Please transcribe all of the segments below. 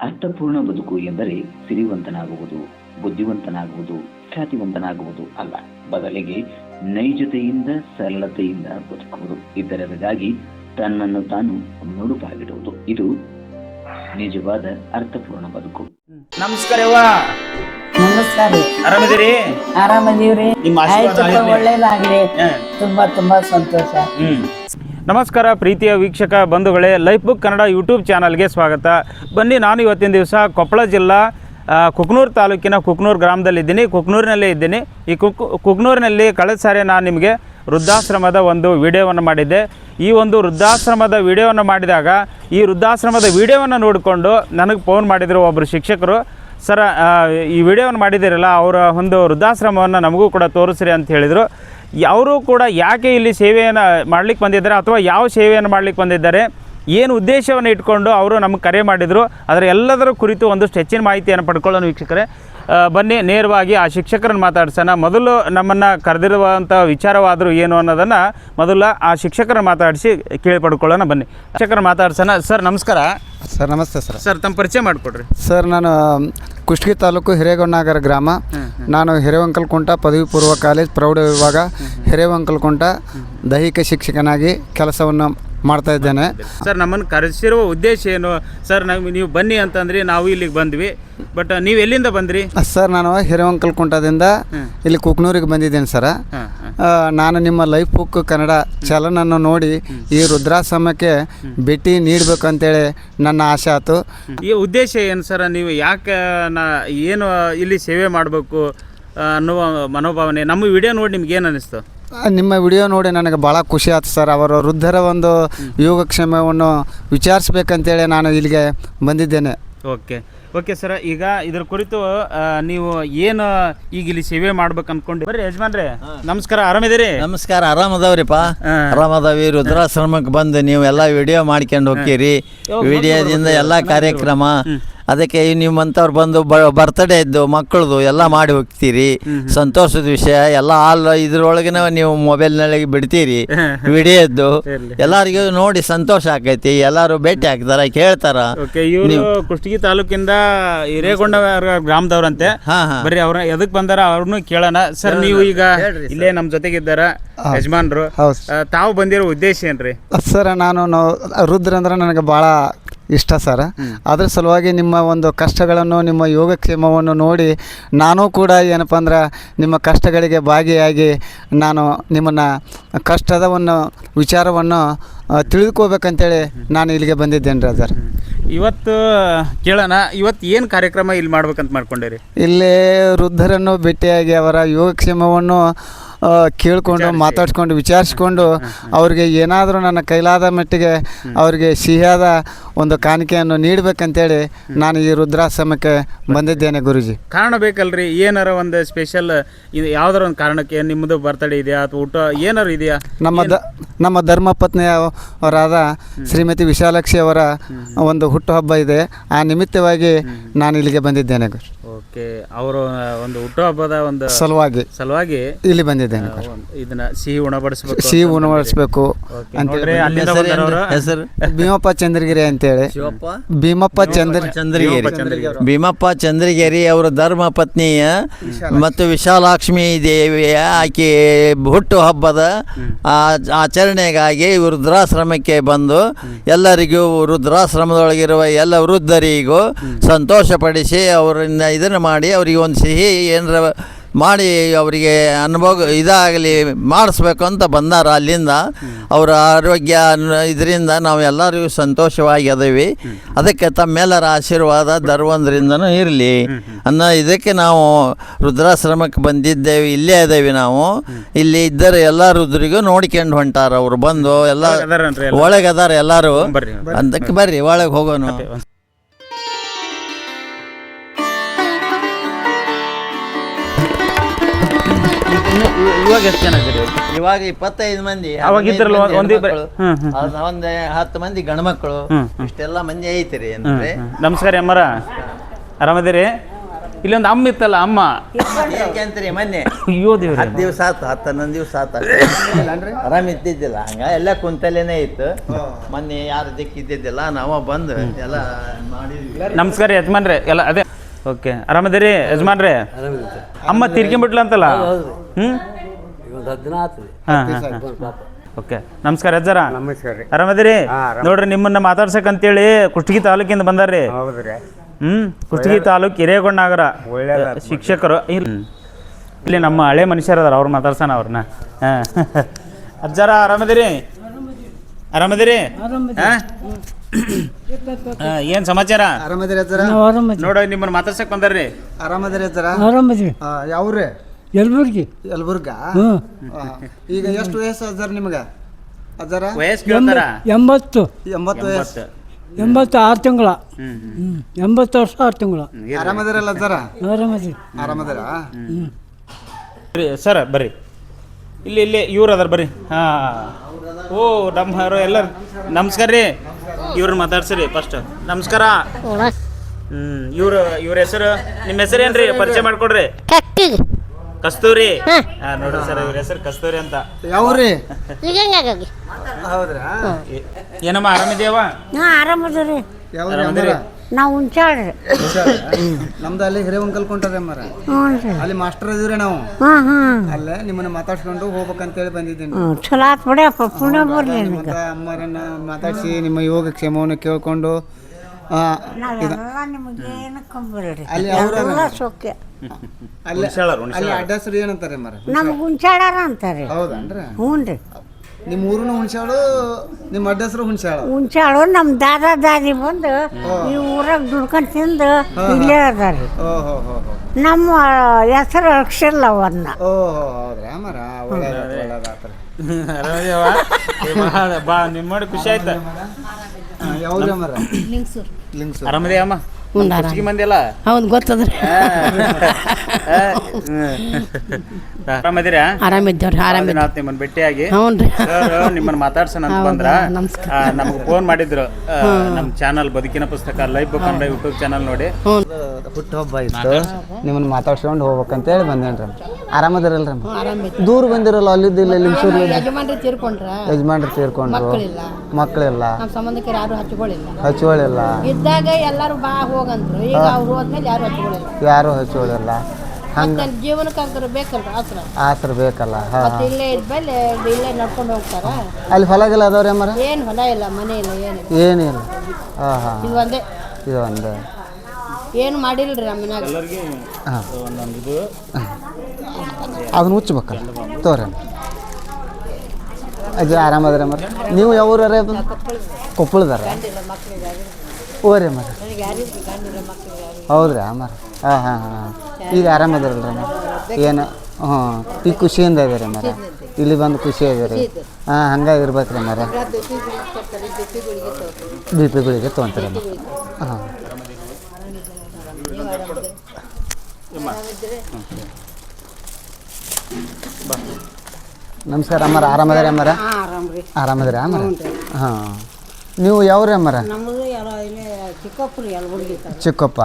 ಅರ್ಥಪೂರ್ಣ ಬದುಕು ಎಂದರೆ ಸಿರಿವಂತನಾಗುವುದು ಬುದ್ಧಿವಂತನಾಗುವುದು ಖ್ಯಾತಿವಂತನಾಗುವುದು ಅಲ್ಲ. ಬದಲಿಗೆ ನೈಜತೆಯಿಂದ ಸರಳತೆಯಿಂದ ಬದುಕುವುದು. ಇತರರಿಗಾಗಿ ತನ್ನನ್ನು ತಾನು ನುಡುಪಾಗಿಡುವುದು. ಇದು ನಿಜವಾದ ಅರ್ಥಪೂರ್ಣ ಬದುಕು. ನಮಸ್ಕಾರ ನಮಸ್ಕಾರ. ಆರಾಮದೀವ್ರಿ. ಒಳ್ಳೇದಾಗ್ಲಿ. ತುಂಬಾ ತುಂಬಾ ಸಂತೋಷ. ಹ್ಮ್. ನಮಸ್ಕಾರ ಪ್ರೀತಿಯ ವೀಕ್ಷಕ ಬಂಧುಗಳೇ ಲೈಫ್ ಬುಕ್ ಕನ್ನಡ ಯೂಟ್ಯೂಬ್ ಚಾನಲ್ಗೆ ಸ್ವಾಗತ. ಬನ್ನಿ, ನಾನು ಇವತ್ತಿನ ದಿವಸ ಕೊಪ್ಪಳ ಜಿಲ್ಲಾ ಕುಕ್ನೂರು ತಾಲೂಕಿನ ಕುಕ್ನೂರು ಗ್ರಾಮದಲ್ಲಿದ್ದೀನಿ. ಕುಕ್ನೂರಿನಲ್ಲೇ ಇದ್ದೀನಿ. ಈ ಕುಕ್, ಕುಕ್ನೂರಿನಲ್ಲಿ ಕಳೆದ ಸಾರಿ ನಾನು ನಿಮಗೆ ವೃದ್ಧಾಶ್ರಮದ ಒಂದು ವಿಡಿಯೋವನ್ನು ಮಾಡಿದ್ದೆ. ಈ ಒಂದು ವೃದ್ಧಾಶ್ರಮದ ವಿಡಿಯೋವನ್ನು ಮಾಡಿದಾಗ ಈ ವೃದ್ಧಾಶ್ರಮದ ವಿಡಿಯೋವನ್ನು ನೋಡಿಕೊಂಡು ನನಗೆ ಫೋನ್ ಮಾಡಿದರು ಒಬ್ಬರು ಶಿಕ್ಷಕರು. ಸರ ಈ ವಿಡಿಯೋವನ್ನು ಮಾಡಿದ್ದೀರಲ್ಲ, ಅವರ ಒಂದು ವೃದ್ಧಾಶ್ರಮವನ್ನು ನಮಗೂ ಕೂಡ ತೋರಿಸ್ರಿ ಅಂತ ಹೇಳಿದರು. ಅವರು ಕೂಡ ಯಾಕೆ ಇಲ್ಲಿ ಸೇವೆಯನ್ನು ಮಾಡ್ಲಿಕ್ಕೆ ಬಂದಿದ್ದಾರೆ ಅಥವಾ ಯಾವ ಸೇವೆಯನ್ನು ಮಾಡ್ಲಿಕ್ಕೆ ಬಂದಿದ್ದಾರೆ? ಏನು ಉದ್ದೇಶವನ್ನು ಇಟ್ಕೊಂಡು ಅವರು ನಮಗೆ ಕರೆ ಮಾಡಿದರು. ಅದರ ಎಲ್ಲದರ ಕುರಿತು ಒಂದಷ್ಟು ಹೆಚ್ಚಿನ ಮಾಹಿತಿಯನ್ನು ಪಡ್ಕೊಳ್ಳೋಣ ವೀಕ್ಷಕರೇ. ಬನ್ನಿ ನೇರವಾಗಿ ಆ ಶಿಕ್ಷಕರನ್ನು ಮಾತಾಡ್ಸೋಣ. ಮೊದಲು ನಮ್ಮನ್ನು ಕರೆದಿರುವಂಥ ವಿಚಾರವಾದರೂ ಏನು ಅನ್ನೋದನ್ನು ಮೊದಲು ಆ ಶಿಕ್ಷಕರನ್ನು ಮಾತಾಡಿಸಿ ಕೇಳಿ ಪಡ್ಕೊಳ್ಳೋಣ ಬನ್ನಿ. ಶಿಕ್ಷಕರ ಮಾತಾಡ್ಸೋಣ. ಸರ್ ನಮಸ್ಕಾರ. ಸರ್ ನಮಸ್ತೆ ಸರ್. ಸರ್ ತಮ್ಮ ಪರಿಚಯ ಮಾಡಿಕೊಡ್ರಿ. ಸರ್ ನಾನು ಕುಷ್ಟಗಿ ತಾಲೂಕು ಹಿರೇಗೊಂಡನಗರ ಗ್ರಾಮ. ನಾನು ಹಿರೇವಂಕಲ್ಕುಂಟ ಪದವಿ ಪೂರ್ವ ಕಾಲೇಜ್ ಪ್ರೌಢ ವಿಭಾಗ ಹಿರೇವಂಕಲ್ಕುಂಟ ದೈಹಿಕ ಶಿಕ್ಷಕನಾಗಿ ಕೆಲಸವನ್ನು ಮಾಡ್ತಾ ಇದ್ದೇನೆ. ಸರ್ ನಮ್ಮನ್ನು ಕರೆಸಿರುವ ಉದ್ದೇಶ ಏನು? ಸರ್ ನಮ್ಗೆ ನೀವು ಬನ್ನಿ ಅಂತಂದ್ರೆ ನಾವು ಇಲ್ಲಿಗೆ ಬಂದ್ವಿ. ಬಟ್ ನೀವು ಎಲ್ಲಿಂದ ಬಂದ್ರಿ? ಸರ್ ನಾನು ಹಿರೇವಂಕಲ್ಕುಂಟದಿಂದ ಇಲ್ಲಿ ಕುಕ್ನೂರಿಗೆ ಬಂದಿದ್ದೇನೆ ಸರ್. ನಾನು ನಿಮ್ಮ ಲೈಫ್ ಬುಕ್ ಕನ್ನಡ ಚಲನನ್ನು ನೋಡಿ ಈ ರುದ್ರಾಶ್ರಮಕ್ಕೆ ಭೇಟಿ ನೀಡಬೇಕಂತೇಳಿ ನನ್ನ ಆಸೆ ಆಯಿತು. ಈ ಉದ್ದೇಶ ಏನು ಸರ್? ನೀವು ಯಾಕೆ ನಾ ಏನು ಇಲ್ಲಿ ಸೇವೆ ಮಾಡಬೇಕು ಅನ್ನುವ ಮನೋಭಾವನೆ? ನಮ್ಮ ವಿಡಿಯೋ ನೋಡಿ ನಿಮ್ಗೆ ಏನು ಅನ್ನಿಸ್ತು ನಿಮ್ಮ ವಿಡಿಯೋ ನೋಡಿ ನನಗೆ ಭಾಳ ಖುಷಿ ಆಯ್ತು ಸರ್. ಅವರು ವೃದ್ಧರ ಒಂದು ಯೋಗಕ್ಷೇಮವನ್ನು ವಿಚಾರಿಸ್ಬೇಕಂತೇಳಿ ನಾನು ಇಲ್ಲಿಗೆ ಬಂದಿದ್ದೇನೆ. ಓಕೆ. ಓಕೆ ಸರ್ ಈಗ ಇದ್ರ ಕುರಿತು ಆ, ನೀವು ಏನು ಈಗ ಇಲ್ಲಿ ಸೇವೆ ಮಾಡ್ಬೇಕು ಅನ್ಕೊಂಡು ಬರ್ರಿ ಯಜಮಾನ್ರೆ ನಮಸ್ಕಾರ. ಆರಾಮಿದ್ದೀರಿ? ನಮಸ್ಕಾರ. ಆರಾಮದವ್ರಿಪ್ಪ. ಹಾ. ಆರಾಮದವಿ ರುದ್ರಾಶ್ರಮಕ್ಕೆ ಬಂದು ನೀವು ಎಲ್ಲ ವಿಡಿಯೋ ಮಾಡ್ಕೊಂಡು ಹೋಗ್ತೀರಿ. ವಿಡಿಯೋದಿಂದ ಎಲ್ಲ ಕಾರ್ಯಕ್ರಮ. ಅದಕ್ಕೆ ನಿಮ್ಮಂಥವ್ರು ಬಂದು ಬರ್ತಡೇ ಇದ್ದು ಮಕ್ಕಳದು ಎಲ್ಲ ಮಾಡಿ ಹೋಗ್ತೀರಿ. ಸಂತೋಷದ ವಿಷಯ ಎಲ್ಲ ಆಲ್ ಇದ್ರೊಳಗಿನ ನೀವು ಮೊಬೈಲ್ನಲ್ಲಿ ಬಿಡ್ತೀರಿ. ವಿಡಿಯೋದ್ದು. ಎಲ್ಲರಿಗೂ ನೋಡಿ ಸಂತೋಷ ಆಕೈತಿ. ಎಲ್ಲರೂ ಭೇಟಿ ಆಗ್ತಾರ ಕೇಳ್ತಾರ. ಕುಷ್ಟಗಿ ತಾಲೂಕಿಂದ ಹಿರೇಗೊಂಡ ಗ್ರಾಮದವ್ರಂತೆ. ಬರೀ ಅವ್ರ ಎದಕ್ ಬಂದಾರ ಅವ್ರನ್ನು ಕೇಳೋಣ. ಸರ್ ನೀವು ಈಗ ಇಲ್ಲೇ ನಮ್ಮ ಜೊತೆಗಿದ್ದಾರ ಯಜಮಾನ್ರು. ತಾವು ಬಂದಿರೋ ಉದ್ದೇಶ ಏನ್ರಿ? ಸರ್ ನಾನು ರುದ್ರ ಅಂದ್ರೆ ನನಗೆ ಭಾಳ ಇಷ್ಟ ಸರ್. ಅದ್ರ ಸಲುವಾಗಿ ನಿಮ್ಮ ಒಂದು ಕಷ್ಟಗಳನ್ನು ನಿಮ್ಮ ಯೋಗಕ್ಷೇಮವನ್ನು ನೋಡಿ ನಾನು ಕೂಡ ಏನಪ್ಪ ಅಂದ್ರೆ ನಿಮ್ಮ ಕಷ್ಟಗಳಿಗೆ ಭಾಗಿಯಾಗಿ ನಾನು ನಿಮ್ಮನ್ನು ಕಷ್ಟದವನ್ನು ವಿಚಾರವನ್ನು ತಿಳಿದುಕೋಬೇಕಂತೇಳಿ ನಾನು ಇಲ್ಲಿಗೆ ಬಂದಿದ್ದೇನೆ ರೀ ಸರ್ ಇವತ್ತು ಕೇಳೋಣ ಇವತ್ತು ಏನು ಕಾರ್ಯಕ್ರಮ ಇಲ್ಲಿ ಮಾಡ್ಬೇಕಂತ ಮಾಡ್ಕೊಂಡಿರಿ? ಇಲ್ಲಿ ವೃದ್ಧರನ್ನು ಭೇಟಿಯಾಗಿ ಅವರ ಯೋಗಕ್ಷೇಮವನ್ನು ಕೇಳ್ಕೊಂಡು ಮಾತಾಡ್ಸ್ಕೊಂಡು ವಿಚಾರಿಸ್ಕೊಂಡು ಅವ್ರಿಗೆ ಏನಾದರೂ ನನ್ನ ಕೈಲಾದ ಮಟ್ಟಿಗೆ ಅವರಿಗೆ ಸಿಹಿಯಾದ ಒಂದು ಕಾಣಿಕೆಯನ್ನು ನೀಡಬೇಕಂತೇಳಿ ನಾನು ಈ ರುದ್ರಾಶ್ರಮಕ್ಕೆ ಬಂದಿದ್ದೇನೆ ಗುರುಜಿ. ಕಾರಣ ಬೇಕಲ್ರಿ? ಏನಾರ ಒಂದು ಸ್ಪೆಷಲ್ ಇದು ಯಾವ್ದಾರ ಒಂದು ಕಾರಣಕ್ಕೆ ನಿಮ್ಮದು ಬರ್ತಡೇ ಇದೆಯಾ ಅಥವಾ ಊಟ ಏನಾರು ಇದೆಯಾ? ನಮ್ಮ ದ ನಮ್ಮ ಧರ್ಮಪತ್ನಿಯವರಾದ ಶ್ರೀಮತಿ ವಿಶಾಲಾಕ್ಷಿ ಅವರ ಒಂದು ಹುಟ್ಟುಹಬ್ಬ ಇದೆ. ಆ ನಿಮಿತ್ತವಾಗಿ ನಾನು ಇಲ್ಲಿಗೆ ಬಂದಿದ್ದೇನೆ ಗುರು. ಓಕೆ ಅವರು ಒಂದು ಹುಟ್ಟುಹಬ್ಬದ ಒಂದು ಸಲುವಾಗಿ ಸಲುವಾಗಿ ಇಲ್ಲಿ ಬಂದಿದ್ದೇನೆ ಇದನ್ನ ಸಿಹಿ ಉಣಬಡಿಸ್ಬೇಕು ಸಿಹಿ ಅಲ್ಲಿಂದ ಹೆಸರು ಭೀಮಪ್ಪ ಚಂದ್ರಗಿರಿ ಅಂತೇಳಿ ಭೀಮಪ್ಪ ಚಂದ್ರ ಚಂದ್ರಗಿರಿ. ಭೀಮಪ್ಪ ಚಂದ್ರಗಿರಿ. ಅವರ ಧರ್ಮ ಪತ್ನಿಯ ಮತ್ತು ವಿಶಾಲಾಕ್ಷ್ಮಿ ದೇವಿಯ ಆಕೆ ಹುಟ್ಟು ಹಬ್ಬದ ಆ- ಆಚರಣೆಗಾಗಿ ವೃದ್ಧಾಶ್ರಮಕ್ಕೆ ಬಂದು ಎಲ್ಲರಿಗೂ ವೃದ್ಧಾಶ್ರಮದೊಳಗಿರುವ ಎಲ್ಲ ವೃದ್ಧರಿಗೂ ಸಂತೋಷಪಡಿಸಿ ಅವರನ್ನ ಮಾಡಿ ಅವರಿಗೆ ಒಂದು ಸಿಹಿ ಏನರ ಮಾಡಿ ಅವರಿಗೆ ಅನುಭವ ಇದಾಗಲಿ ಮಾಡಿಸ್ಬೇಕು ಅಂತ ಬಂದಾರ ಅಲ್ಲಿಂದ. ಅವರ ಆರೋಗ್ಯ ಇದರಿಂದ ನಾವು ಎಲ್ಲರಿಗೂ ಸಂತೋಷವಾಗಿ ಅದೀವಿ. ಅದಕ್ಕೆ ತಮ್ಮೆಲ್ಲರ ಆಶೀರ್ವಾದ ಧರ್ವಂದ್ರಿಂದನೂ ಇರಲಿ. ಅನ್ನೋ ಇದಕ್ಕೆ ನಾವು ರುದ್ರಾಶ್ರಮಕ್ಕೆ ಬಂದಿದ್ದೇವೆ ಇಲ್ಲೇ ಇದ್ದೇವೆ ನಾವು. ಇಲ್ಲಿ ಇದ್ದರೆ ಎಲ್ಲ ರುದ್ರಿಗೂ ನೋಡಿಕೊಂಡು ಹೊಂಟಾರ ಅವರು ಬಂದು ಎಲ್ಲ ಒಳಗದಾರ ಒಳಗೆ ಅದಾರ ಎಲ್ಲರೂ. ಅದಕ್ಕೆ ಬರ್ರಿ ಒಳಗೆ ಹೋಗೋಣ. ಇನ್ನು- ಇವ- ಇವಾಗ ಎಷ್ಟು ಜನ ಇದ್ದೀರಿ? ಇವಾಗ ಇಪ್ಪತ್ತೈದು ಮಂದಿ ಅವಾಗ ಇದ್ರಲ್ಲ ಒಂದ್- ಒಂದೇ ಬ- ಹೆಣ್ಮಕ್ಳು. ಹ್ಮ್, ಹ್ಮ್. ಒಂದ್ ಹತ್ತು ಮಂದಿ ಗಂಡ್ಮಕ್ಳು ಹ್ಮ್, ಇಷ್ಟೆಲ್ಲ ಮಂದಿ ಐತಿರಿ ಅಂದ್ರೆ. ನಮಸ್ಕಾರ ಅಮ್ಮರ. ಆರಾಮದಿರಿ? ಇಲ್ಲೊಂದು ಅಮ್ಮ ಇತ್ತಲ್ಲ ಅಮ್ಮ? ಏಕೆಂತ್ರಿ ಮೊನ್ನೆ? ಅಯ್ಯೋ ದೇವ್ರೆ. ಹತ್ತು ದಿವಸ ಆತು ಹತ್ತು ಹನ್ನೊಂದು ದಿವಸ ಆತು ಆರಾಮ್ ಇದ್ದಿದ್ದಿಲ್ಲ ಹಂಗ ಎಲ್ಲ ಕುಂತಲೇನೆ ಇತ್ತು. ಮೊನ್ನೆ ಯಾರು ದಿಕ್ಕಿದ್ದಿದ್ದಿಲ್ಲ ನಾವು ಬಂದು ಎಲ್ಲ ಮಾಡಿದ್ವಿ. ನಮಸ್ಕಾರ ಯಜಮಾನ್ರಿ ಎಲ್ಲ ಅದೇ. ಓಕೆ ಆರಾಮದಿರಿ ಯಜಮಾನ್ರೆ? ಅಮ್ಮ ತೀರ್ಕೊಂಬಿಟ್ಲ ಅಂತಲ್ಲ ಹ್ಞೂ ಹಾಂ ಓಕೆ. ನಮಸ್ಕಾರ ಅಜ್ಜಾರ. ನಮಸ್ಕಾರ ರೀ. ಆರಾಮದಿರಿ. ನೋಡ್ರಿ ನಿಮ್ಮನ್ನ ಮಾತಾಡ್ಸಕ್ ಅಂತೇಳಿ ಕುಷ್ಟಗಿ ತಾಲೂಕಿಂದ ಬಂದಾರ್ರಿ. ಹೌದ್ರಿ ಹ್ಮ್ ಕುಷ್ಟಗಿ ತಾಲೂಕ್ ಹಿರೇಗೊಂಡಾಗರ ಶಿಕ್ಷಕರು. ಇಲ್ಲಿ ಇಲ್ಲಿ ನಮ್ಮ ಹಳೆ ಮನುಷ್ಯರು ಅದಾರ ಅವ್ರು ಮಾತಾಡ್ಸೋಣ ಅವ್ರನ್ನ ಅಜ್ಜರ ಅಜ್ಜಾರ ಆರಾಮದಿರಿ? ಆರಾಮದಿರಿ? ಏನ್ ಸಮಾಚಾರ? ಆರಾಮದಿರಿ ಅಜ್ಜರ. ನೋಡ ನಿಮ್ಮನ್ನ ಮಾತಾಡ್ಸಕ್ ಬಂದಾರ್ರಿ. ಆರಾಮದಿರಿ ಅಜ್ಜರ. ಆರಾಮದಿರಿ. ಯಾವ್ರಿ? ಯಲಬುರ್ಗಿ. ಯಲಬುರ್ಗ? ಈಗ ಎಷ್ಟು ವಯಸ್ಸು ಅದಾರ ನಿಮ್ಗೆ? ಅದಾರ ವಯಸ್ಸು ಕೇಳ್ತಾರ ಎಂಬತ್ತು. ಎಂಬತ್ತು ವಯಸ್ಸು. ಎಂಬತ್ತು. ಆರು ತಿಂಗಳ. ಎಂಬತ್ತು ವರ್ಷ ಆರು ತಿಂಗಳ. ಆರಾಮದಿರಲ್ಲ ಸರ ಆರಾಮದಿ. ಆರಾಮದಿರ? ಸರ್ ಬರ್ರಿ. ಇಲ್ಲಿ ಇಲ್ಲಿ ಇವ್ರು ಅದಾರ ಬರ್ರಿ. ಹಾಂ. ಓ ನಮ್ಮ ಎಲ್ಲರೂ ನಮಸ್ಕಾರ ರೀ. ಇವ್ರನ್ನ ಮಾತಾಡ್ಸಿರಿ ಫಸ್ಟ್ ನಮಸ್ಕಾರ. ಹ್ಞೂ ಇವ್ರು ಇವ್ರ ಹೆಸರು ನಿಮ್ಮ ಹೆಸರು ಏನ್ರಿ ಪರಿಚಯ ಮಾಡ್ಕೊಡ್ರಿ. ಕಸ್ತೂರಿ. ನೋಡಿ ನೋಡ್ರಿ ಸರ್ ಇವ್ರ ಹೆಸರು ಕಸ್ತೂರಿ ಅಂತ. ಯಾವ್ರಿ? ಹೀಗಾಗಿ ಹೌದ್ರಾ? ಏ- ಏನಮ್ಮ ಆರಾಮಿದ್ಯಾವ? ನಾ ಆರಾಮದ್ರಿ ಯಾವ್ರಿ? ಅಮ್ಮರ? ನಾವು ಉಂಚಾಳ್ರಿ ನಮ್ದು ಅಲ್ಲಿ ಹಿರೇ ಕಲ್ಕೊಂಡ್ರಿ ಅಮ್ಮರ. ಹ್ಞೂ ರೀ ಅಲ್ಲಿ ಮಾಸ್ಟರ್ ಇದ್ರಿ ನಾವು. ಹಾಂ ಹಾಂ. ಅಲ್ಲೇ ನಿಮ್ಮನ್ನ ಮಾತಾಡ್ಸ್ಕೊಂಡು ಹೋಗ್ಬೇಕಂತೇಳಿ ಬಂದಿದ್ದೀನಿ. ಹ್ಞೂ ಚಲೋ ಆತ್ ಬಿಡಪ್ಪ ಪುಣ್ಯ ಬರ್ಲಿ ನಿಮ್ಮಂತ ಅಮ್ಮರನ್ನ ಮಾತಾಡ್ಸಿ ನಿಮ್ಮ ಯೋಗ ಕ್ಷೇಮವನ್ನು ಕೇಳ್ಕೊಂಡು ನಾವೆಲ್ಲ ನಿಮಗೆ ಏನಕ್ಕಂಬರ್ರಿ ಅಲ್ಲಿ ಅವ್ರ ಎಲ್ಲ ಸೌಖ್ಯ ಅಲ್ಲಿ ಹುಣ್ಸಾಳರು, ಅಲ್ಲಿ ಅಡ್ಡ ಹೆಸರು ಏನಂತಾರೆ ಮರ ನಮ್ಗೆ ಅಂತಾರೆ ಹೌದನ್ರಿ ಹ್ಞೂ ರೀ ನಿಮ್ಮ ಊರನ್ನ ಹುಣ್ಸಾಳು ನಿಮ್ಮ ಅಡ್ಡ ಹೆಸರು ಹುಣ್ಸಾಳು ಉಂಚಾಳು ನಮ್ಮ ದಾದಾ ದಾದಿ ಬಂದು ಈ ಊರಾಗ ದುಡ್ಕೊಂಡು ತಿಂದು ಇಲ್ಲೇ ಅದಾರಿ ನಮ್ಮ ಹೆಸರು ಅಕ್ಷರಲ್ಲ ಅವನ್ನ ಓಹೋ ಹೌದ್ರಾ ಮರ ಒಳ್ಳೇದಾತು ಒಳ್ಳೇದಾತ್ರಿ ಬಾ- ಬಾ ನಿಮ್ಮ ಖುಷಿ ಆಯ್ತಾ ಯಾವ್ದ್ರ ಮರ? ಲಿಂಗ್ಸು ಆರಾಮದ್ಯಾಮ್ಮ ಕುಷ್ಟಗಿ ಮಂದಿ ಅಲ್ಲ ಹೌದು ಗೊತ್ತದ್ರಿ. ಆರಾಮದಿರಾ? ಆರಾಮಿದ್ದೇವ್ರಿ ಆರಾಮಿದ್ದ. ನಾವ್ ನಿಮ್ಮನ್ನ ಭೇಟಿಯಾಗಿ. ಹ್ಞೂ ರೀ ಸರ್ ನಿಮ್ಮನ್ನ ಮಾತಾಡ್ಸೋಣ ಅಂತ ಬಂದ್ರ ನಮಸ್ಕಾರ. ನಮಗೆ ಫೋನ್ ಮಾಡಿದ್ರು. ಆ, ನಮ್ಮ ಚಾನಲ್ ಬದುಕಿನ ಪುಸ್ತಕ live book Kannada YouTube channel ನೋಡಿ. ಹುಟ್ಟುಹಬ್ಬ ಇತ್ತು. ನಿಮ್ಮನ್ನ ಮಾತಾಡ್ಸ್ಕೊಂಡು ಹೋಗ್ಬೇಕಂತೇಳಿ ಬಂದೇನ್ರಿ. ಆರಾಮದಿರಲ್ರಿ? ದೂರ ಬಂದಿರಲ್ಲ ಅಲ್ಲಿದ್ದು ಇಲ್ಲಿ ಲಿಂಗ್ಸೂರು ಯಜಮಾನ್ರಿ ತೀರ್ಕೊಂಡ್ರ? ಯಜಮಾನ್ರು ತೀರ್ಕೊಂಡ್ರು. ಮಕ್ಕಳಿಲ್ಲ. ಮಕ್ಕಳಿಲ್ಲ. ನಮ್ಮ ಸಂಬಂಧಿಕರು ಯಾರು ಹಚ್ಕೊಳ್ಳಿಲ್ಲ ಹಚ್ಚುವಳಿಲ್ಲ ಇದ್ದಾಗ ಎಲ್ಲರೂ ಬಾ ಹೋಗಂದ್ರು. ಈಗ ಅವ್ರು ಹೋದ್ಮೇಲೆ ಯಾರು ಹಚ್ಕೊಳ್ಳಿಲ್ಲ ಯಾರು ಹಂಗ ಆತ್ರ ಆತರ? ಬೇಕಲ್ಲ ಹಾ. ಮತ್ತೆ ಇಲ್ಲೇ ಇದ್ಮೇಲೆ ಇಲ್ಲೇ ನಡ್ಕೊಂಡು ಹೋಗ್ತಾರ? ಅಲ್ಲಿ ಹೊಲಗೆಲ್ಲ ಅದಾವ್ರಿ ಅಮ್ಮರ? ಏನು ಹೊಲ ಇಲ್ಲ ಮನೆ ಇಲ್ಲ ಏನು ಏನಿಲ್ಲ. ಹಾಂ ಹಾಂ. ಇದು ಒಂದೇ. ಇದು ಒಂದು. ಏನು ಮಾಡಿಲ್ರಿ ನಮ್ಮ ಮನ್ಯಾಗ? ಹಾಂ. ಅದನ್ನ ಮುಚ್ಚಬೇಕಲ್ಲ ತೋರಿ ಅಜ್ಜ ಆರಾಮದ್ರಿ ಮರ ನೀವು ಯಾವ ಊರೇ ಕೊಪ್ಪಳದಾರ ಓರಿ ಮರ. ಹೌದ್ರಾ ಮರ? ಹಾಂ ಹಾಂ ಹಾಂ ಈಗ ಆರಾಮದಿರಲ್ರಿ ಮರ? ಏನು? ಹಾಂ ಈಗ ಖುಷಿಯಿಂದ ಇದೀರಿ ಮರ? ಇಲ್ಲಿ ಬಂದು ಖುಷಿ ಇದೀರಿ? ಹಾಂ ಹಂಗಾಗಿ ರೀ ಮರ. ಬಿ ಪಿ ಗುಳಿಗೆ ತೊಗೊಂತಾರೆ ಹಾಂ. ನಮಸ್ಕಾರ ಅಮ್ಮರ ಆರಾಮದಾರ ಅಮ್ಮರ ಆರಾಮದಾರ ಅಮ್ಮರ ಹಾಂ. ನೀವು ಯಾವ್ರಿ ಅಮ್ಮರ ನಮ್ಮದು ಎಲ್ಲ ಇಲ್ಲೇ ಚಿಕ್ಕಪ್ಪರು ಯಲಬುರ್ಗಿ ಚಿಕ್ಕಪ್ಪ?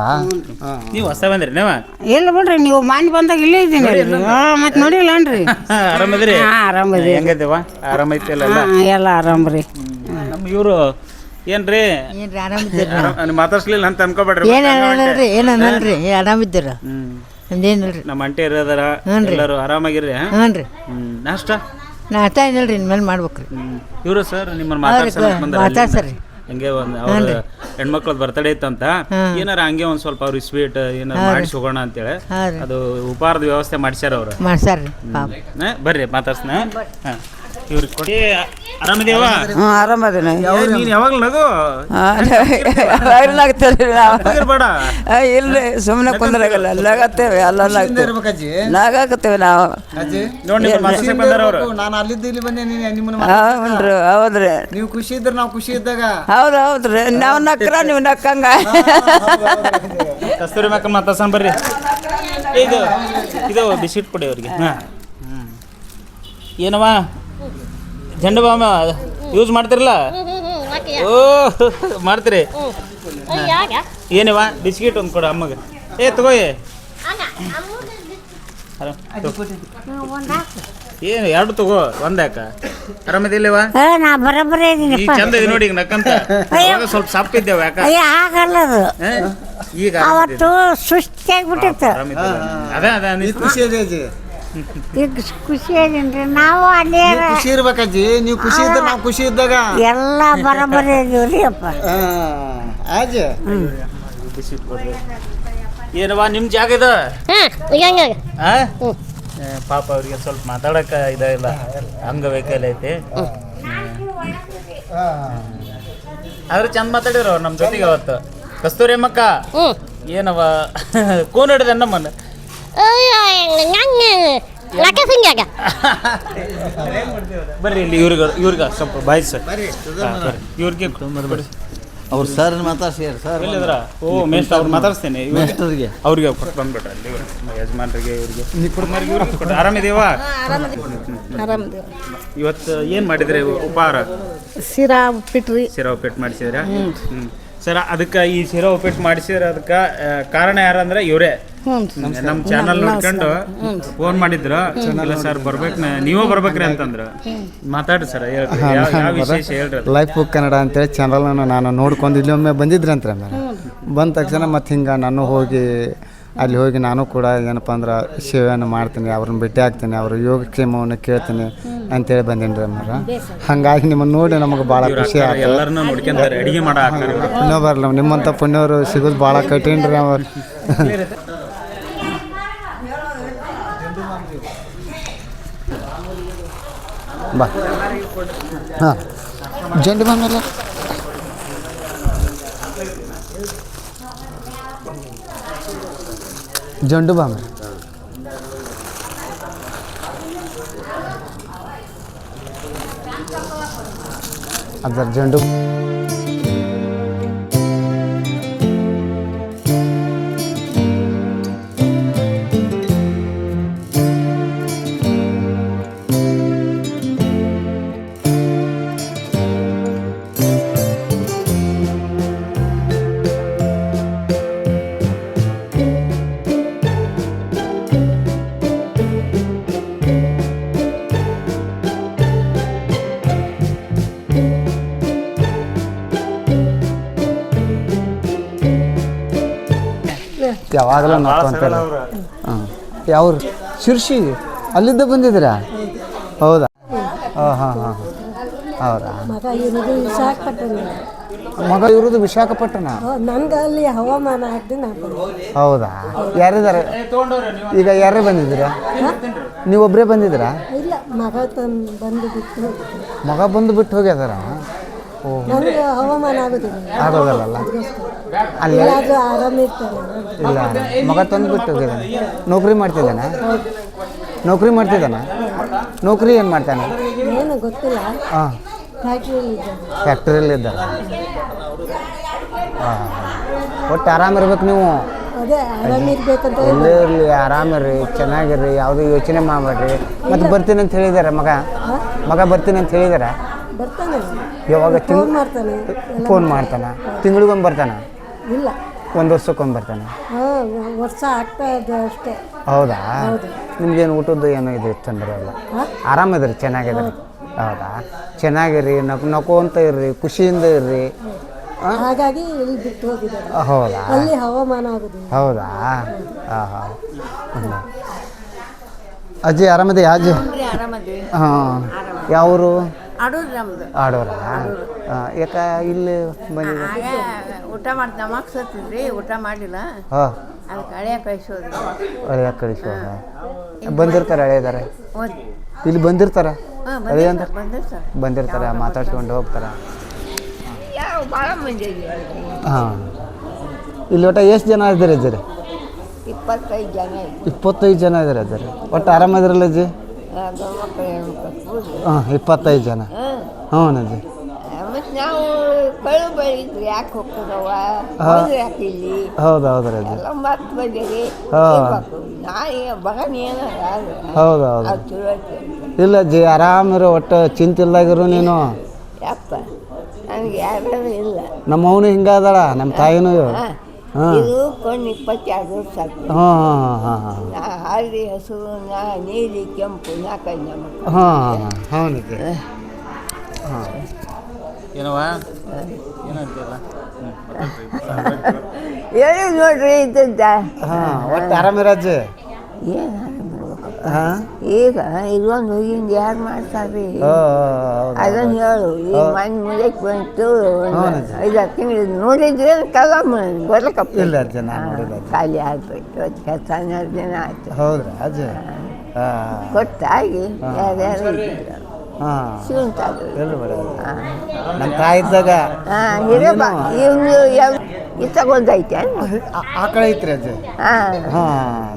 ನೀವು ಹೊಸ ಬಂದ್ರಿ ನೀವ? ಇಲ್ಲ ಬಿಡ್ರಿ ನೀವು ಮಾನ್ ಬಂದಾಗ ಇಲ್ಲೇ ಇದ್ದೀನಿ ಮತ್ತೆ ನೋಡಿಲ್ಲನ್ರಿ ಆರಾಮದಿರಿ? ಹಾ ಆರಾಮದಿ ಹೆಂಗದೇವ ಆರಾಮೈತಿ ಎಲ್ಲ? ಆರಾಮ್ರಿ ನಮ್ಮ ಇವರು ಏನ್ರಿ? ಏನ್ರಿ ಆರಾಮಿದ್ದೀರ? ಆರಾಮ್- ನೀವು ಮಾತಾಡ್ಸ್ಲಿಲ್ಲ ಅಂತ ಅನ್ಕೋಬೇಡ್ರಿ ಏನ್ ಏನನ್ನಲ್ರಿ ಆರಾಮಿದ್ದೀರ? ಹ್ಮ್. ನಮ್ದೇನಿಲ್ರಿ ನಮ್ಮ ಅಂಟಿ ಇರೋದಾರ ಎಲ್ಲರೂ ಆರಾಮಾಗಿರ್ರಿ ಹಾ? ಹ್ಞೂ ರೀ ಹ್ಮ್ ನಾಷ್ಟ ರೀ ಏನಿಲ್ರಿ ಮಾಡ್ಬೇಕು ರೀ ಇವರು ಸರ್ ನಿಮ್ಮನ್ನ ಮಾತಾಡ್ಸಕ್ ಬಂದಾರ ಮಾತಾಡ್ಸರಿ. ಅಲ್ಲಿಂದ. ಹಂಗೆ ಒಂದು ಅವ್ರ ಹೆಣ್ಮಕ್ಳದ್ ಬರ್ತಡೇ ಇತ್ತಂತ ಏನಾರ ಹಂಗೆ ಒಂದ್ ಸ್ವಲ್ಪ ಅವ್ರಿಗೆ ಸ್ವೀಟ್ ಏನಾರ ಮಾಡಿಸಿ ಹೋಗೋಣ ಅಂತೇಳಿ ಅದು ಉಪಹಾರದ ವ್ಯವಸ್ಥೆ ಮಾಡ್ಸ್ಯಾರ ಅವ್ರು. ಹಾ, ಬರ್ರಿ ಮಾತಾಡ್ಸ್ನ. ಹಾ. ಇವ್ರಿಗೆ ಕೊಡಿ ಆರಾಮಿದೇವ? ಹ್ಞೂ ಆರಾಮದಿನ. ನೀನ್ ಯಾವಾಗ್ಲೂ ನಗು? ಬೇಡ ಇಲ್ರಿ ಸುಮ್ಮನೆ ಕುಂದ್ರಾಗಲ್ಲ. ನಗತ್ತೇವೆ ಇರ್ಬೇಕಜ್ಜಿ ನಗಾಕತ್ತೇವೆ ನಾವು. ಅಜ್ಜಿ ನೋಡಿ ನಿಮ್ಮ ಮಾತಾಡ್ಸಕ್ ಬಂದಾರ ನಾನು ಅಲ್ಲಿದ್ದು ಇಲ್ಲಿ ಬಂದೆ ನೀನು ನಿಮ್ಮನ್ನ ಹೌನ್ರಿ ಹೌದ್ರಿ ನೀವು ಖುಷಿ ಇದ್ರೆ ನಾವು ಖುಷಿ ಇದ್ದಾಗ. ಹೌದು ಹೌದ್ರಿ. ನಾವು ನಕ್ರ ನೀವು ನಕ್ಕಂಗ. ಕಸ್ತೂರಿ ಮಕ್ಕ ಮಾತಾಡ್ಸನ್ ಬರ್ರಿ ಇದು ಇದು ಬಿಸ್ಕಿಟ್ ಕೊಡಿ ಅವ್ರಿಗೆ. ಹಾ. ಏನವ ಜಂಡು ಬಾಮ ಯೂಸ್ ಮಾಡ್ತಿರಲ್ಲ? ಓ ಮಾಡ್ತೀರಿ. ಏನಿವ ಬಿಸ್ಕಿಟ್ ಒಂದು ಕೊಡು ಅಮ್ಮಗೆ. ಏ ತಗೋಯ್ ಏನು ಎರಡು ತಗೋ ಒಂದ್ಯಾಕ ಆರಾಮದಿಲ್ಲವ ಏ ನಾ ಬರೋಬ್ಬರಿ ಈಗ ಇದೀನಿಪ್ಪ ಚಂದ ಇದೆ ನೋಡಿ ಈಗ ನಕ್ಕಂತ. ಅವಾಗ ಸ್ವಲ್ಪ ಸಪ್ಪಿದ್ದೇವ ಯಾಕ? ಅಯ್ಯ ಆಗಲ್ಲ ಅದು. ಈಗ ಅವತ್ತು ಸುಸ್ತಾಗ್ಬಿಟ್ಟಿತ್ತು. ಆರಾಮಿದ್ದಿಲ್ಲ. ಅದೇ ಅದೇ. ಖುಷಿ ಇದೆ. ಈಗ ಖುಷಿ ಇದೀನ್ರಿ ನಾವು ಅಲ್ಲೇ ನೀವು ಖುಷಿ ಇರ್ಬೇಕಜ್ಜಿ. ನೀವು ಖುಷಿ ಇದ್ದ ನಾವು ಖುಷಿ ಇದ್ದಾಗ. ಎಲ್ಲ ಬರೋಬ್ಬರಿ ಇದೀವ್ರಿ ಅಪ್ಪ. ಆ, ಅಜ್ಜಿ ಏನವ್ವ ನಿಮ್ ಜಾಗ ಇದು? ಈಗ ಆ? ಏ, ಪಾಪ ಅವ್ರಿಗೆ ಸ್ವಲ್ಪ ಮಾತಾಡಕ ಇದಾಗಿಲ್ಲ ಅಂಗವೈಕಲ್ಯ ಐತಿ ಆದ್ರೆ ಚಂದ ಮಾತಾಡಿದ್ರು ನಮ್ ನಮ್ಮ ಜೊತೆಗೆ ಅವತ್ತು. ಕಸ್ತೂರಿ ಅಮ್ಮಕ್ಕ. ಏನವ ಕೂನ್ ಹಿಡಿದ ನಮ್ಮನ್ನ. ಬರ್ರಿ ಇಲ್ಲಿ ಇವ್ರಿಗೆ ಇವ್ರಿಗೆ ಸ್ವಲ್ಪ ಬಾಯ್ಸ್. ಇವ್ರಿಗೆ ಬರ್ರಿ. ಅವ್ರು ಸರ್ ಮಾತಾಡ್ಸಿದಾರೆ ಸರ್. ಎಲ್ಲಿದ್ರ ಓ ಮೇಸ್ಟ್ ಅವ್ರು ಮಾತಾಡ್ಸ್ತೇನೆ. ಇವ್ರಿಗೆ- ಮೇಸ್ಟರ್ಗೆ ಅವ್ರಿಗೆ ಕೊಟ್ಟು ಬಂದ್ಬಿಟ್ರೆ ಅಲ್ಲಿ ಇವ್ರು, ಯಜಮಾನ್ರಿಗೆ ಇವ್ರಿಗೆ. ಕುಟುಂಬರಿಗೆ ಇವ್ರಿಗೆ ಕೊಟ್ಟು ಆರಾಮಿದೇವ? ಆರಾಮದೇವ. ಇವತ್ತು ಏನು ಮಾಡಿದ್ರಿ ಉಪಹಾರ? ಸಿರಾ ಉಪ್ಪಿಟ್ರಿ ಶಿರಾ ಉಪ್ಪಿಟ್ಟು ಮಾಡಿಸಿದ್ರ? ಸರ್ ಅದಕ್ಕೆ ಈ ಶಿರಾ ಉಪ್ಪಿಟ್ಟು ಮಾಡಿಸಿದ್ರ ಅದಕ್ಕೆ ಕಾರಣ ಯಾರಂದ್ರೆ ಇವರೇ. ಹ್ಞೂ ನಮ್ಮ ಚಾನಲ್ ನೋಡ್ಕೊಂಡು ಫೋನ್ ಮಾಡಿದ್ರು. ಇಲ್ಲ ಸರ್ ಬರ್ಬೇಕು ನೀವೇ ಬರ್ಬೇಕ್ರಿ ಅಂತಂದ್ರ. ಮಾತಾಡ್ರಿ ಸರ್ ಹೇಳ್ರಿ. ಯಾವ ಯಾವ ವಿಶೇಷ ಹೇಳ್ರಿ ಅದು. ಲೈಫ್ ಬುಕ್ ಕನ್ನಡ ಅಂತೇಳಿ ಚಾನಲನ್ನು ನಾನು ನೋಡ್ಕೊಂಡು ಇಲ್ಲೊಮ್ಮೆ ಬಂದಿದ್ರಂತೆ ಅಂತ ಬಂದ ತಕ್ಷಣ ಮತ್ತು ಹಿಂಗೆ ನಾನು ಹೋಗಿ ಅಲ್ಲಿ ಹೋಗಿ ನಾನು ಕೂಡ ಏನಪ್ಪ ಅಂದ್ರೆ ಸೇವೆಯನ್ನು ಮಾಡ್ತೀನಿ ಅವ್ರನ್ನ ಭೇಟಿ ಆಗ್ತೀನಿ ಅವ್ರ ಯೋಗಕ್ಷೇಮವನ್ನು ಕೇಳ್ತೀನಿ ಅಂತೇಳಿ ಬಂದೀನಿ ರೀ ಅಮ್ಮ ಹಂಗಾಗಿ ನಿಮ್ಮನ್ನು ನೋಡಿ ನಮಗೆ ಭಾಳ ಖುಷಿ ಆಗ್ತದೆ. ಆಯ್ತು ಎಲ್ಲರನ್ನೂ ನೋಡ್ಕೊಂತಾರೆ ಅಡಿಗೆ ಮಾಡೋ ಹಾಕ್ತಾರೆ ಇವ್ರು. ಪುಣ್ಯ ಬರಲ್ಲ ನಿಮ್ಮಂಥ ಪುಣ್ಯವರು ಸಿಗೋದು ಭಾಳ ಕಠಿಣ ರೀ ಅವ್ರು ಬಾ ಹಾಂ ಜಂಡು ಬಾಮಲ್ಲ ಜಂಡು ಬಾಮ ಅದರ ಜಂಡು ಯಾವಾಗಲೂ ನೋಡ್ಕೊಂತಾರೆ ಹಾಂ ಯಾವ್ರು ಶಿರ್ಷಿ ಅಲ್ಲಿಂದ ಬಂದಿದ್ದೀರಾ? ಹೌದಾ? ಹಾಂ ಹಾಂ ಹಾಂ ಹೌದಾ? ಮಗ ಇರೋದು ವಿಶಾಖಪಟ್ಟಣ. ಮಗ ಇರೋದು ವಿಶಾಖಪಟ್ಟಣ? ನನ್ಗೆ ಅಲ್ಲಿ ಹವಾಮಾನ ಹಾಕಿ ನಾ ಬಂದೆ. ಹೌದಾ? ಯಾರಿದ್ದಾರೆ? ಈಗ ಯಾರೇ ಬಂದಿದ್ದೀರಾ? ನೀವೊಬ್ಬರೇ ಬಂದಿದ್ದೀರಾ? ಇಲ್ಲ ಮಗ ತಂದು ಬಂದು ಬಿಟ್ಟು ಮಗ ಬಂದು ಬಿಟ್ಟು ಹೋಗ್ಯದಾರ? ಓ ನನಗೆ ಹವಾಮಾನ ಆಗೋದಿಲ್ಲ. ಅಲ್ಲಿ ಎಲ್ಲಾದ್ರೂ ಆರಾಮ ಇರ್ತಾರೆ ಇಲ್ಲ ಮಗ ತಂದು ಬಿಟ್ಟು ಹೋಗಿದ್ದಾನೆ. ನೌಕರಿ ಮಾಡ್ತಿದ್ದಾನೆ? ನೌಕರಿ ಮಾಡ್ತಿದ್ದಾನೆ? ನೌಕರಿ ಏನು ಮಾಡ್ತಾನೆ? ಏನು ಗೊತ್ತಿಲ್ಲ. ಹಾಂ. ಫ್ಯಾಕ್ಟ್ರಿಯಲ್ಲಿ ಫ್ಯಾಕ್ಟ್ರಿಯಲ್ಲಿ ಇದ್ದಾರೆ ಹಾಂ ಒಟ್ಟು ಆರಾಮಿರ್ಬೇಕು ನೀವು? ಅದೇ ಆರಾಮ ಇರ್ರಿ ಎಲ್ಲೇ ಇರಲಿ ಆರಾಮಿರ್ರಿ ಚೆನ್ನಾಗಿರ್ರಿ ಯಾವುದೂ ಯೋಚನೆ ಮಾಡಬೇಡ್ರಿ. ಮತ್ತು ಬರ್ತೀನಿ ಅಂತ ಹೇಳಿದಾರೆ ಮಗ? ಮಗ ಬರ್ತೀನಿ ಅಂತ ಹೇಳಿದಾರೆ? ಬರ್ತಾನೆ. ಯಾವಾಗ ಫೋನ್ ಮಾಡ್ತಾನೆ. ಫೋನ್ ಮಾಡ್ತಾನೆ? ತಿಂಗಳಿಗೊಂದು ಬರ್ತಾನೆ? ಇಲ್ಲ. ಒಂದು ವರ್ಷಕ್ಕೊಂದು ಬರ್ತಾನೆ? ಹಾಂ ವರ್ಷ ಆಗ್ತಾ ಇದೆ ಅಷ್ಟೇ. ಹೌದಾ? ನಿಮ್ಗೇನು ಊಟದ್ದು ಏನೋ ಇದು ತೊಂದರೆ ಇಲ್ಲ? ಆರಾಮಿದ್ರಿ ಚೆನ್ನಾಗಿದ್ರಿ? ಹೌದಾ. ಚೆನ್ನಾಗಿರ್ರಿ ನಕ್ ನಕೋಂತ ಇರ್ರಿ ಖುಷಿಯಿಂದ ಇರ್ರಿ. ಹಾಗಾಗಿ ಇಲ್ಲಿ ಬಿಟ್ಟು ಹೋಗಿದ್ದಾರೆ. ಹೌದಾ? ಅಲ್ಲಿ ಹವಾಮಾನ ಆಗುದು. ಹೌದಾ? ಹಾಂ ಹಾಂ. ಅಜ್ಜಿ ಆರಾಮದೇ ಅಜ್ಜಿ? ಹಾಂ. ಯಾವರು? ಆಡೋದು ನಮ್ದು. ಆಡೋರ ಯಾಕ ಇಲ್ಲಿ ಬಂದಿದೆ ಊಟ ಮಾಡಿ ನಮಗ್ ಸತ್ತಿದ್ರಿ ಊಟ ಮಾಡಿಲ್ಲ ಹಾಂ. ಅದಕ್ಕೆ ಹಳೆಯ ಕಳಿಸೋದು ಹಳೆಯ ಕಳಿಸೋ ಬಂದಿರ್ತಾರೆ ಹಳೆಯದಾರೆ ಇಲ್ಲಿ ಬಂದಿರ್ತಾರ? ಅಂತ ಬಂದಿರ್ತಾರೆ ಬಂದಿರ್ತಾರೆ. ಮಾತಾಡ್ಸ್ಕೊಂಡು ಹೋಗ್ತಾರೆ? ಯಾವ ಭಾಳ ಮಂದಿ ಹಾಂ. ಇಲ್ಲಿ ಒಟ್ಟು ಎಷ್ಟು ಜನ ಇದ್ದಾರೆ ಅಜ್ಜರಿ ಇಪ್ಪತ್ತೈದು ಜನ ಇಪ್ಪತ್ತೈದು ಜನ ಇದ್ದಾರೆ ಅಜ್ಜರಿ ಒಟ್ಟು ಆರಾಮದಿರಲ್ಲ ಅಜ್ಜಿ? ಹಾಂ ಇಪ್ಪತ್ತೈದು ಜನ. ಹ್ಞೂ ಅಜ್ಜಿ ಮತ್ತು ನಾವು ಕಳು ಬೆಳಿದ್ರಿ ಯಾಕೆ ಹೋಗ್ತದವ ಹೋದ್ರೆ ಯಾಕೆ ಇಲ್ಲಿ? ಹೌದು ಹೌದು ರೀ ಅಜ್ಜಿ ಎಲ್ಲ ಮತ್ತೆ ಬಂದಿರಿ ಹಾ. ನಾಯಿ ಬಗನ್ ಏನ ಹೌದು ಹೌದು. ಅದು ಚಲೋ ಆರಾಮ ಅಂತ. ಇಲ್ಲ ಅಜ್ಜಿ ಆರಾಮಿರು ಒಟ್ಟು ಚಿಂತಿಲ್ದಾಗಿರು ನೀನು. ಯಪ್ಪ ನನಗೆ ಯಾರು ಇಲ್ಲ. ನಮ್ಮ ಅವನು ಹಿಂಗೆ ಅದಾಳ ನಮ್ಮ ತಾಯಿನೂ ಹಾಂ. ಇದು ಕೊನೆ ಇಪ್ಪತ್ತೆರಡು ವರ್ಷ ಹಾಂ ಹಾಂ ಹಾಂ ಹಾಂ ನಾ ಹಳದಿ ಹಸಿರು ನಾ ನೀಲಿ ಕೆಂಪು ನಾಲ್ಕೈದು ನಮ್ಮ ಹಾಂ ಹಾಂ ಏನವ ಏನಂತಿಲ್ಲ ಹೇಳಿ ನೋಡ್ರಿ ಇದ್ದಂತ ಹಾಂ ಒಟ್ಟು ಆರಾಮಿರಜ್ಜಿ? ಏನು ಹಾಂ ಈಗ ಇದೊಂದು ಹೋಗಿಂದ ಯಾರು ಮಾಡ್ತಾರ್ರಿ ಅದನ್ನು ಹೇಳು ಈ ಮನೆ ಮುಂದೆ ಬಂತು ಐದಾರು ತಿಂಗಳು ನೋಡಿದ್ರೆ ಕಲ ಬರ್ಲಕ್ಕಪ್ಪ. ಇಲ್ಲ ಅಜ್ಜಿ ಖಾಲಿ ಆಗ್ಬೇಕು ಹತ್ತು ಹನ್ನೆರಡು ದಿನ ಆಯ್ತು. ಹೌದ್ರಾ ಅಜ್ಜಿ? ಹಾಂ. ಕೊಟ್ಟಾಗಿ ಯಾರ್ಯಾರು ಬೇಡ ನಮ್ಮ ತಾಯಿ ಇದ್ದಾಗ? ಹಾಂ ಹಿರೇಬ ಇವನು ಯಾವ ತಗೊಂಡೈತೆ ಐತೆ ಆಕಳ ಐತ್ರಿ ಅಜ್ಜಿ ಹಾಂ.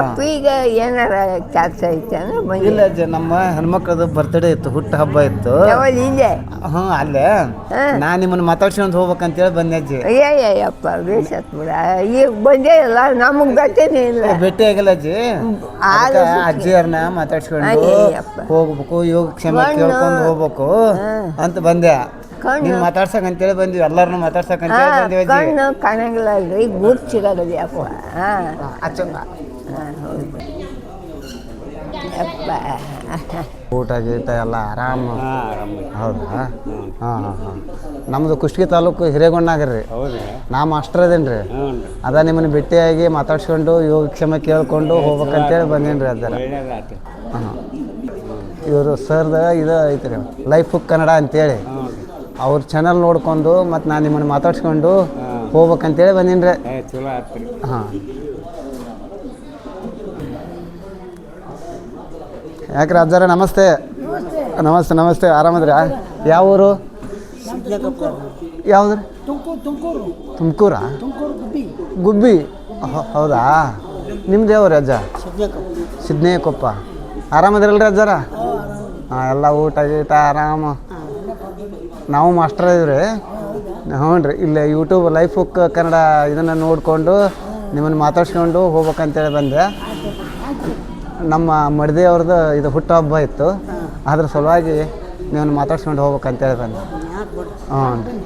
ಅಪ್ಪ ಈಗ ಏನಾರ ಕೆಲಸ ಐತೆ ಅಂದ್ರೆ ಇಲ್ಲ ಅಜ್ಜಿ ನಮ್ಮ ಹೆಣ್ಮಕ್ಳದು ಬರ್ತ್ಡೇ ಇತ್ತು ಹುಟ್ಟು ಹಬ್ಬ ಇತ್ತು. ಇಲ್ಲೇ? ಹ್ಞೂ ಅಲ್ಲೇ. ನಾ ನಿಮ್ಮನ್ನ ಮಾತಾಡ್ಸ್ಕೊಂಡು ಹೋಗ್ಬೇಕಂತೇಳಿ ಬಂದೆ ಅಜ್ಜಿ ಅಯ್ಯಯ್ಯಪ್ಪ ಬೇಸತ್ ಬಿಡ. ಈಗ ಬಂದೇ ಇಲ್ಲ ನಮಗೆ ಬರ್ತೇನೆ ಇಲ್ಲ. ಭೇಟಿ ಆಗಿಲ್ಲ ಅಜ್ಜಿ ಅಜ್ಜಿಯವ್ರನ್ನ ಮಾತಾಡ್ಸ್ಕೊಂಡು ಹೋಗ್ಬೇಕು ಯೋಗ ಕ್ಷಮೆ. ಕೇಳ್ಕೊಂಡು ಹೋಗ್ಬೇಕು ಅಂತ ಬಂದೆ. ನೀನ್ ಮಾತಾಡ್ಸಕ್ ಅಂತೇಳಿ ಬಂದ್ವಿ ಎಲ್ಲಾರನು ಮಾತಾಡ್ಸಕ್ ಅಂತೇಳಿ ಹಾಂ ಬಂದಿವಿ ಅಜ್ಜಿ. ಕಣ್ಣು ಕಾಣಂಗಿಲ್ಲ ಅಲ್ರಿ ಗುಡ್ ಸಿಗೋದು ಯಪ್ಪ ಹಾಂ ಅಚ್ಚ ಹಾಂ ಹೌದು. ಯಪ್ಪ. ಊಟ ಗೀಟ ಎಲ್ಲ ಆರಾಮ. ಹೌದಾ? ಹಾಂ. ಹಾಂ ಹಾಂ ನಮ್ಮದು ಕುಷ್ಟಗಿ ತಾಲೂಕು ಹಿರೇಗೊಂಡಾಗ್ರಿ ನಾ ಮಾಸ್ಟರ್ ಅದೇನ್ರಿ ರೀ ಅದ ನಿಮ್ಮನ್ನ ಭೇಟಿಯಾಗಿ ಮಾತಾಡ್ಸ್ಕೊಂಡು ಕ್ಷಮೆ ಕೇಳ್ಕೊಂಡು ಹೋಗ್ಬೇಕಂತೇಳಿ ಬಂದೀನಿ ರೀ ಅದರ ಹಾಂ ಇವರು ಸರ್ದ ಇದು ಐತ್ರಿ ರೀ ಲೈಫ್ ಕನ್ನಡ ಅಂತೇಳಿ. ಅವ್ರ ಚಾನಲ್ ನೋಡ್ಕೊಂಡು ಮತ್ತು ನಾನು ನಿಮ್ಮನ್ನು ಮಾತಾಡ್ಸ್ಕೊಂಡು ಹೋಗ್ಬೇಕಂತೇಳಿ ಬಂದೀನಿ ರೀ ಹಾಂ. ಯಾಕೆ ರಾಜಾರ ನಮಸ್ತೆ. ನಮಸ್ತೆ ನಮಸ್ತೆ. ಆರಾಮದ್ರಾ? ಯಾವ ಊರು? ಯಾವ್ದು ತುಮಕೂರಾ. ಗುಬ್ಬಿ. ಹೌದಾ? ನಿಮ್ದು ಯಾವ ಅಜ್ಜ? ಸಿದ್ನೇಕೊಪ್ಪ. ಆರಾಮದ್ರಲ್ರಿ ಅಜ್ಜಾರ? ಹಾಂ ಎಲ್ಲ ಊಟ ಗೀಟ ಆರಾಮ. ನಾವು ಮಾಸ್ಟರ್ ಇದೀವಿ ಹ್ಞೂ ರೀ ಇಲ್ಲೇ ಯೂಟ್ಯೂಬ್ ಲೈಫ್ ಬುಕ್ ಕನ್ನಡ ಇದನ್ನು ನೋಡಿಕೊಂಡು ನಿಮ್ಮನ್ನು ಮಾತಾಡ್ಸ್ಕೊಂಡು ಹೋಗ್ಬೇಕಂತೇಳಿ ಬಂದೆ. ನಮ್ಮ ಮಡದಿ ಅವ್ರದ್ದು ಇದು ಹುಟ್ಟುಹಬ್ಬ ಇತ್ತು. ಅದ್ರ ಸಲುವಾಗಿ ನಿಮ್ಮನ್ನು ಮಾತಾಡ್ಸ್ಕೊಂಡು ಹೋಗ್ಬೇಕಂತೇಳಿ ಬಂದೆ. ಹ್ಞೂ ರೀ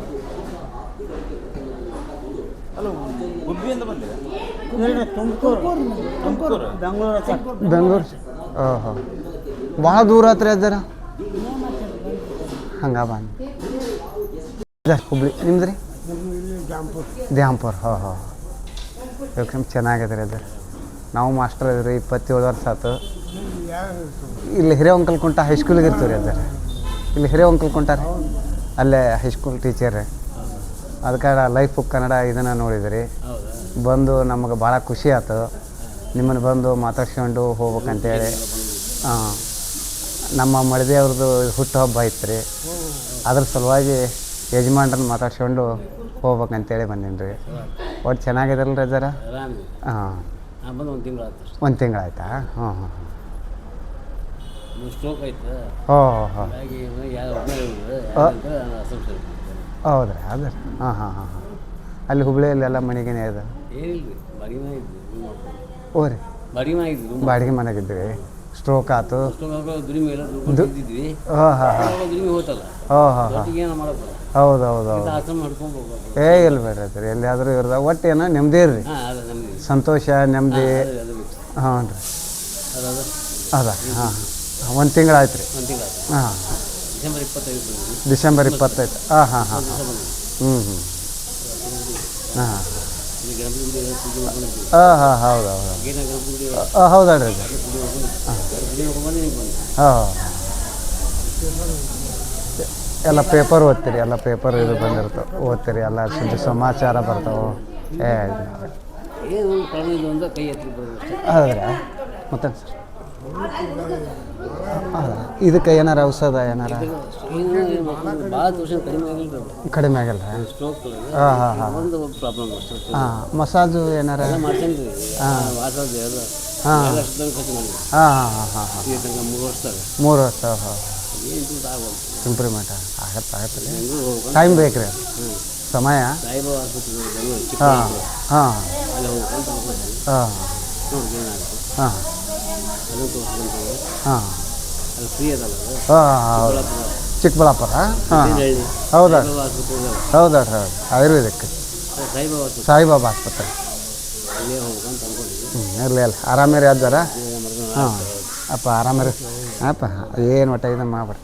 ಬೆಂಗಳೂರು ಓಹೋ. ಭಾಳ ದೂರ ಹತ್ರ ಇದ್ದಾರ ಹಂಗ ಬಂದು. ಹುಬ್ಳಿ. ನಿಮ್ದು ರೀ? ದ್ಯಾಂಪುರ್ ಹೋ ಹೋ. ಯೋಗಕ್ಷೇಮ ಚೆನ್ನಾಗಿದೆ ರೀ ಅದು. ನಾವು ಮಾಸ್ಟರ್ ಇದ್ರಿ ಇಪ್ಪತ್ತೇಳು ವರ್ಷ ಆಯ್ತು ಇಲ್ಲಿ ಹಿರೇವಂಕಲ್ ಕುಂಟ ಹೈಸ್ಕೂಲಿಗೆ ಇರ್ತೀವಿ ರೀ ಅದರ ಇಲ್ಲಿ ಹಿರೇವಂಕಲ್ ಕುಂಟ ರೀ. ಅಲ್ಲೇ ಹೈಸ್ಕೂಲ್ ಟೀಚರ್ ರೀ ಅದಕ್ಕೆ ಲೈಫ್ ಕನ್ನಡ ಇದನ್ನು ನೋಡಿದ್ರಿ. ಬಂದು ನಮಗೆ ಭಾಳ ಖುಷಿ ಆಯ್ತು ನಿಮ್ಮನ್ನು ಬಂದು ಮಾತಾಡ್ಸ್ಕೊಂಡು ಹೋಗ್ಬೇಕಂತೇಳಿ. ಹಾಂ ನಮ್ಮ ಮಳದೇ ಅವ್ರದ್ದು ಹುಟ್ಟುಹಬ್ಬ ಇತ್ತು ರೀ ಅದ್ರ ಸಲುವಾಗಿ ಯಜಮಾನ್ರನ್ನ ಮಾತಾಡ್ಸ್ಕೊಂಡು ಹೋಗ್ಬೇಕಂತೇಳಿ ಬಂದೀನಿ ರೀ ಒಟ್ಟು ಚೆನ್ನಾಗಿದ್ರಲ್ಲ ರೀ ಜರ? ಹಾಂ. ಒಂದು ತಿಂಗಳು ಆಯ್ತು ಒಂದು ತಿಂಗಳಾಯ್ತಾ ಹ್ಞೂ ಹೋ ಯಾರು ಆ. ಹೌದ್ರಿ ಅದ ಹಾಂ ಹಾಂ ಹಾಂ ಹಾಂ. ಅಲ್ಲಿ ಹುಬ್ಳಿಯಲ್ಲೆಲ್ಲ ಮನೆಗೇನೆ ಇದೆ ಇದ್ವಿ ಓ ರೀ ಬಾಡಿಗೆ ಮನೆಗಿದ್ರಿ ಸ್ಟ್ರೋಕ್ ಆತು. ಹೌದೌದು ಏ ಇಲ್ಲ ಬೇಡ್ರಿ ಸರ್ ಎಲ್ಲಿಯಾದರೂ ಇರ್ದ. ಒಟ್ಟು ಏನೋ ನೆಮ್ಮದಿ ಇರ್ರಿ. ಸಂತೋಷ ನೆಮ್ಮದಿ. ಹ್ಞೂ ಹಾಂ ರೀ ಅದು ಹಾಂ ಒಂದು ರೀ. ತಿಂಗಳು ಆಯ್ತು. ಹಾಂ. ಡಿಸೆಂಬರ್ ಇಪ್ಪತ್ತೈದು ಹಾಂ ಹಾಂ ಹಾಂ ಹ್ಞೂ ಹ್ಞೂ ಹಾಂ. ಹಾಂ ಹಾಂ ಹೌದು ಹೌದು. ಹಾಂ ನೀವು ಬಂದ್ವಿ ಹಾಂ ಎಲ್ಲ ಪೇಪರ್ ಓದ್ತೀರಿ ಎಲ್ಲ ಪೇಪರ್ ಇದು ಬಂದಿರ್ತಾವೆ. ಓದ್ತೀರಿ ಎಲ್ಲ ಸುದ್ದಿ ಸಮಾಚಾರ ಬರ್ತಾವೆ. ಏ ಹೌದ್ರಾ? ಮತ್ತೆ ಸರ್ ಹೌದಾ ಇದಕ್ಕೆ ಏನಾರ ಔಷಧ ಏನಾರ? ಕಡಿಮೆ ಆಗಲ್ಲ. ಹಾಂ ಹಾಂ ಹಾಂ. ಮಸಾಜು ಏನಾರ? ಹಾಂ. ಹಾಂ. ಹಾಂ ಹಾಂ ಮೂರು ವರ್ಷ ಹಾಂ ಇಂಪ್ರೂವ್ಮೆಂಟ್ ಆಗತ್ತೆ ಆಗತ್ತೆ. ಟೈಮ್ ಬೇಕು ರೀ ಸಮಯ? ಹಾಂ ಹಾಂ. ಹಾಂ. ಹಾಂ. ಹಾಂ. ಹಾಂ ಹೌದು. ಚಿಕ್ಕಬಳ್ಳಾಪುರ? ಹಾಂ. ಹೌದಾ. ಹೌದಾ ಹೌದು ಆಯುರ್ವೇದಿಕ್. ಸಾಯಿಬಾಬಾ ಆಸ್ಪತ್ರೆ. ಹ್ಞೂ ಇರಲಿ ಅಲ್ಲ ಆರಾಮಿರಿ ಅದಾರ ಹಾಂ. ಅಪ್ಪ ಆರಾಮಿರಿ ಅಪ್ಪ ಏನು ಒಟ್ಟ ಇದನ್ನು ಮಾಡ್ಬೇಡಿ.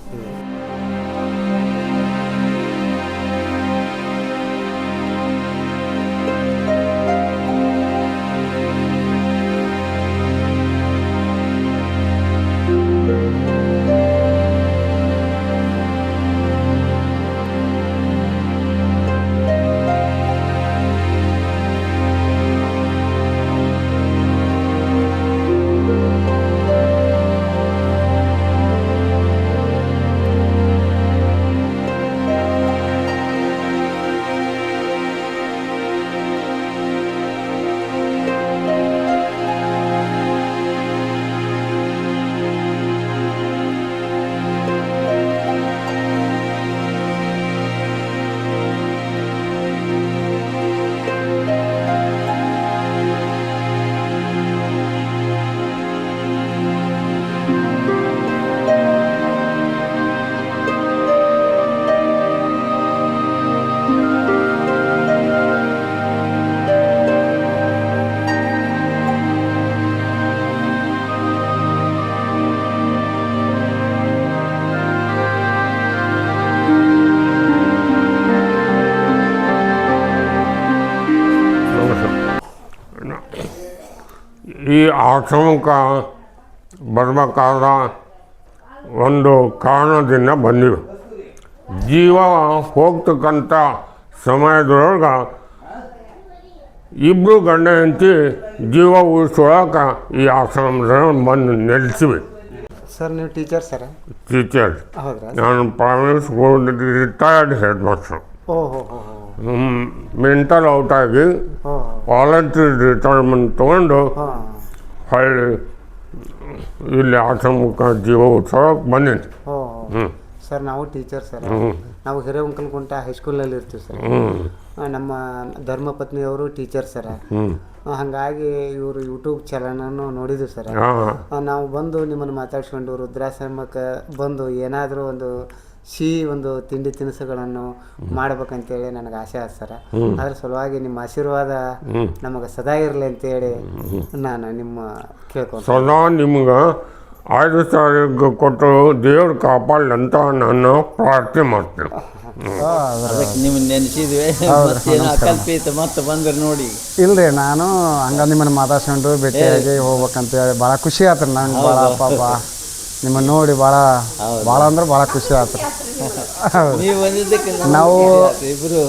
ಈ ಆಶ್ರಮಕ್ಕೆ ಬರಬೇಕಾದ ಒಂದು ಕಾರಣದಿಂದ ಬಂದಿವಿ. ಜೀವ ಹೋಗ್ತಕ್ಕಂಥ ಸಮಯದೊಳಗೆ ಇಬ್ಬರು ಗಂಡ ಹೆಂಡತಿ ಜೀವ ಉಳಿಸೋಳಕ್ಕೆ ಈ ಆಶ್ರಮದಲ್ಲಿ ಬಂದು ನೆಲೆಸಿವಿ. ಸರ್ ನೀವು ಟೀಚರ್ ಸರ್? ಟೀಚರ್. ಹೌದ್ರಾ? ನಾನು primary school retired head master mental out ಆಗಿ ವಾಲಂಟ್ರಿ ರಿಟೈರ್ಮೆಂಟ್ ತೊಗೊಂಡು ಹೊಳ್ಳಿ ಇಲ್ಲಿ ಆಶ್ರಮಕ್ಕೆ ಜೀವ ಉತ್ಸವಕ್ಕೆ ಬಂದೀನಿ ಹ್ಞೂ ಸರ್ ನಾವು ಟೀಚರ್ ಸರ್. ನಾವು ಹಿರೇವಂಕಲ್ಗುಂಟ ಹೈಸ್ಕೂಲಲ್ಲಿ ಇರ್ತೀವಿ ಸರ್. ನಮ್ಮ ಧರ್ಮ ನಮ್ಮ ಧರ್ಮಪತ್ನಿಯವರು ಟೀಚರ್ ಸರ್. ಹಂಗಾಗಿ ಇವರು ಯೂಟ್ಯೂಬ್ ಚಾನಲನ್ನು ನೋಡಿದ್ವಿ ಸರ್. ನಾವು ಬಂದು ನಿಮ್ಮನ್ನು ಮಾತಾಡ್ಸ್ಕೊಂಡು ವೃದ್ಧಾಶ್ರಮಕ್ಕೆ ಬಂದು ಏನಾದರೂ ಒಂದು ಸಿಹಿ ಒಂದು ತಿಂಡಿ ತಿನಿಸುಗಳನ್ನು ಮಾಡ್ಬೇಕಂತೇಳಿ ನನಗೆ ಆಸೆ ಆದ ಸರ ಅದ್ರ ಸಲುವಾಗಿ ನಿಮ್ಮ ಆಶೀರ್ವಾದ ನಮಗೆ ಸದಾ ಇರಲಿ ಅಂತೇಳಿ ನಾನು ನಿಮ್ಮ ಕೇಳ್ಕೊಂಡು ಸದಾ ನಿಮ್ಗೆ ಐದು ಸಾವಿರ ಕೊಟ್ಟು ದೇವ್ರ ಕಾಪಾಡಲಿ ಅಂತ ನಾನು ಪ್ರಾರ್ಥನೆ ಮಾಡ್ತೇನೆ. ನಿಮ್ಮನ್ನ ನೆನೆಸಿದ್ವಿ. ಮತ್ತೆ ಬಂದ್ರೆ ನೋಡಿ. ಇಲ್ರಿ ನಾನು ಹಂಗ ನಿಮ್ಮನ್ನು ಮಾತಾಡ್ಸ್ಕೊಂಡು ಭೇಟಿಯಾಗಿ ಹೋಗ್ಬೇಕಂತೇಳಿ ಭಾಳ ಖುಷಿ ಆತ್ರಿ ನಂಗೆ. ಭಾಳ ಪಾಪ ನಿಮ್ಮನ್ನ ನೋಡಿ ಭಾಳ ಭಾಳ ಅಂದ್ರೆ ಭಾಳ ಖುಷಿ ಆತ್ರಿ. ನೀವು ಇಬ್ರು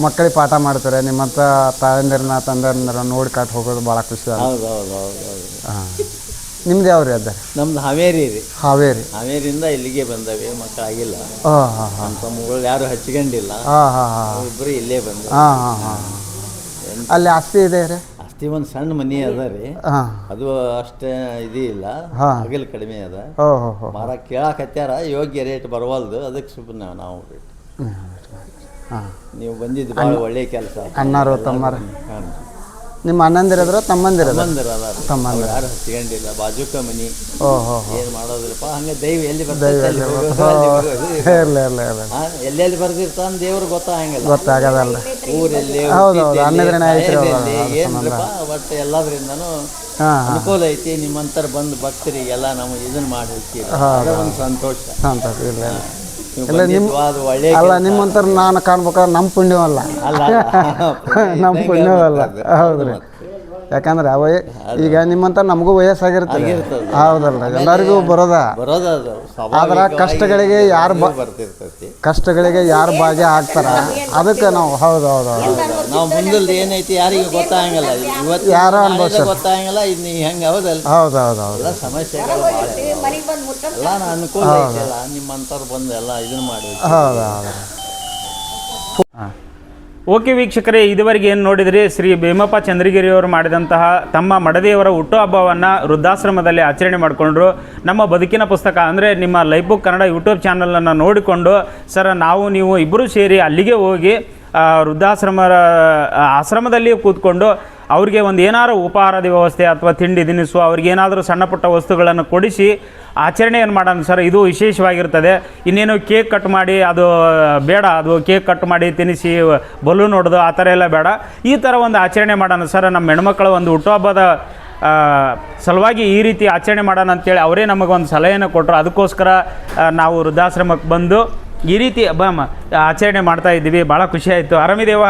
ಮಕ್ಕಳಿಗೆ ಪಾಠ ಮಾಡ್ತಾರೆ ನಿಮ್ಮಂಥ ತಾಯಂದಿರನ್ನ ತಂದೆಯನ್ನ ನೋಡಿ ಕಾಟ್ ಹೋಗೋದು ಭಾಳ ಖುಷಿ ಹೌದು ಹೌದು ಹೌದು ಹೌದು. ಹಾಂ. ನಿಮ್ದು ಯಾವ್ರಿ ಅದ ನಮ್ದು ಹಾವೇರಿ ರೀ. ಹಾವೇರಿ. ಹಾವೇರಿಯಿಂದ ಇಲ್ಲಿಗೆ ಬಂದವೆ ಮಕ್ಕಳಾಗಿಲ್ಲ. ಹಾಂ ಹಾಂ ಹಾಂ. ನಮ್ಮ ತಮ್ಮಗಳು ಯಾರು ಹಚ್ಕೊಂಡಿಲ್ಲ ಹಾಂ ಹಾಂ ಹಾಂ. ಇಬ್ಬರು ಇಲ್ಲೇ ಬಂದ ಹಾಂ ಹಾಂ. ಹಾಂ. ಅಲ್ಲಿ ಆಸ್ತಿ ಇದೆ ರೀ? ಅಸ್ತಿ ಒಂದು ಸಣ್ಣ ಮನಿ ಅದ ರೀ. ಹಾಂ. ಅದು ಅಷ್ಟೇ ಇದು ಇಲ್ಲ. ಹಾ. ಹಗಲು ಕಡಿಮೆ ಅದ. ಓ ಹೋ ಹೋ. ಮಾರ ಕೇಳಾಕತ್ಯಾರ ಯೋಗ್ಯ ರೇಟ್ ಬರವಲ್ದು. ಅದಕ್ಕೆ ಸುಮ್ಮನೆ ನಾವು ಬಿಟ್ಟು ಹಾಂ. ನೀವು ಬಂದಿದ್ದು ಭಾಳ ಒಳ್ಳೆ ಕೆಲಸ. ಅಣ್ಣಾರು ತಮ್ಮರು ನಿಮ್ಮ ಅಣ್ಣಂದಿರದ್ರ ತಮ್ಮಂದಿರದ ತಮ್ಮಂದಿರ ಅದಾರ. ತಮ್ಮಂದಿರ. ಯಾರು ಹಚ್ಕೊಂಡಿಲ್ಲ ಬಾಜುಕ ಮನಿ. ಓಹೋ ಏನು ಮಾಡೋದ್ರಪ್ಪ ಹಂಗೆ ದೈವ ಎಲ್ಲಿ ಬರ್ತೈತೆ ಅಲ್ಲಿ ಹೋಗೋದು, ಅಲ್ಲಿ ಹೋಗೋದು. ಇರಲಿ ಇರಲಿ ಇರಲಿ. ಹಾ, ಎಲ್ಲೆಲ್ಲಿ ಬರ್ದಿರ್ತಾನ ದೇವ್ರು ಗೊತ್ತಾಗಂಗಿಲ್ಲ. ಗೊತ್ತಾಗದಲ್ಲ. ಊರಲ್ಲಿ ಹೌದು, ಹೌದು. ಅನ್ನದ್ರನೇ ಐತ್ರಿ ಅದು, ಸಾಯೋದೆಲ್ಲಿ, ಏನ್ರಪ್ಪ ಬಟ್ ಎಲ್ಲದ್ರಿಂದನೂ ಹಾಂ ಹಾಂ. ಅನುಕೂಲ ಐತಿ. ನಿಮ್ಮಂತರ ಬಂದು ಭಕ್ತರಿಗೆಲ್ಲ ನಾವು ಇದನ್ನ ಮಾಡಿ ಹೋಗ್ತೀವಿ. ಒಂದು ಸಂತೋಷ. ಸಂತೋಷ ಇಲ್ಲ ಇಲ್ಲ, ನಿಮ್ಮ- ಅಲ್ಲ. ನಿಮ್ಮಂತರ ನಾನು ಕಾಣ್ಬೇಕಾದ್ರೆ ನಮ್ಮ ಪುಣ್ಯವಲ್ಲ. ನಮ್ಮ ಪುಣ್ಯವಲ್ಲ. ಹೌದ್ರಿ ಯಾಕಂದ್ರೆ ಅವ ಈಗ ನಿಮ್ಮಂತ ನಮಗೂ ವಯಸ್ಸಾಗಿರುತ್ತೆ. ಹೌದಲ್ಲ ಎಲ್ಲರಿಗೂ ಬರೋದ ಬರೋದು? ಅದು ಆದ್ರ ಕಷ್ಟಗಳಿಗೆ ಯಾರು ಬರ್ತಿರ್ತೈತಿ. ಕಷ್ಟಗಳಿಗೆ ಯಾರು ಭಾಗ್ಯ ಆಗ್ತಾರ? ಅದಕ್ಕೆ ನಾವು ಹೌದು ಹೌದು ಹೌದು. ನಾವು ಮುಂದಲ್ದು ಏನೈತಿ ಯಾರಿಗೆ ಗೊತ್ತಾಗಂಗಿಲ್ಲ. ಇವತ್ತು ಯಾರೋ ನಾಳೆದ ಅನ್ಭವ್ಸ್ಯಾರ. ಗೊತ್ತಾಗಂಗಿಲ್ಲ ಇನ್ನು ಹೆಂಗೆ ಹೌದಲ್ಲ ಹೌದು ಹೌದು ಹೌದು. ಎಲ್ಲ ಸಮಸ್ಯೆಗಳು. ಎಲ್ಲ ಅನುಕೂಲ ಐತಿಲ್ಲ ನಿಮ್ಮಂಥವ್ರು ಬಂದು ಎಲ್ಲ ಇದನ್ನ ಮಾಡಿ. ಹೌದು ಹೌದು. ಓಕೆ ವೀಕ್ಷಕರೇ, ಇದುವರೆಗೆ ಏನು ನೋಡಿದ್ರಿ? ಶ್ರೀ ಭೀಮಪ್ಪ ಚಂದ್ರಗಿರಿ ಅವರು ಮಾಡಿದಂತಹ ತಮ್ಮ ಮಡದಿಯವರ ಹುಟ್ಟುಹಬ್ಬವನ್ನು ವೃದ್ಧಾಶ್ರಮದಲ್ಲಿ ಆಚರಣೆ ಮಾಡಿಕೊಂಡ್ರು. ನಮ್ಮ ಬದುಕಿನ ಪುಸ್ತಕ ಅಂದರೆ ನಿಮ್ಮ ಲೈಫ್ ಬುಕ್ ಕನ್ನಡ ಯೂಟ್ಯೂಬ್ ಚಾನಲನ್ನು ನೋಡಿಕೊಂಡು, ಸರ್ ನಾವು ನೀವು ಇಬ್ಬರೂ ಸೇರಿ ಅಲ್ಲಿಗೆ ಹೋಗಿ ವೃದ್ಧಾಶ್ರಮ ಆಶ್ರಮದಲ್ಲಿ ಕೂತ್ಕೊಂಡು ಅವ್ರಿಗೆ ಒಂದು ಏನಾದ್ರು ಉಪಹಾರದ ವ್ಯವಸ್ಥೆ ಅಥವಾ ತಿಂಡಿ ತಿನಿಸು, ಅವ್ರಿಗೆ ಏನಾದರೂ ಸಣ್ಣ ಪುಟ್ಟ ವಸ್ತುಗಳನ್ನು ಕೊಡಿಸಿ ಆಚರಣೆಯನ್ನು ಮಾಡೋಣ ಸರ್. ಇದು ವಿಶೇಷವಾಗಿರ್ತದೆ. ಇನ್ನೇನು ಕೇಕ್ ಕಟ್ ಮಾಡಿ ಅದು ಬೇಡ, ಅದು ಕೇಕ್ ಕಟ್ ಮಾಡಿ ತಿನಿಸಿ ಬಲೂನ್ ಹೊಡೆದು ಆ ಥರ ಎಲ್ಲ ಬೇಡ. ಈ ಥರ ಒಂದು ಆಚರಣೆ ಮಾಡೋಣ ಸರ್. ನಮ್ಮ ಹೆಣ್ಮಕ್ಳ ಒಂದು ಹುಟ್ಟುಹಬ್ಬದ ಸಲುವಾಗಿ ಈ ರೀತಿ ಆಚರಣೆ ಮಾಡೋಣ ಅಂತೇಳಿ ಅವರೇ ನಮಗೊಂದು ಸಲಹೆಯನ್ನು ಕೊಟ್ಟರು. ಅದಕ್ಕೋಸ್ಕರ ನಾವು ವೃದ್ಧಾಶ್ರಮಕ್ಕೆ ಬಂದು ಈ ರೀತಿ ಆಚರಣೆ ಮಾಡ್ತಾ ಇದ್ದೀವಿ. ಭಾಳ ಖುಷಿ ಆಯಿತು. ಆರಾಮಿದೇವ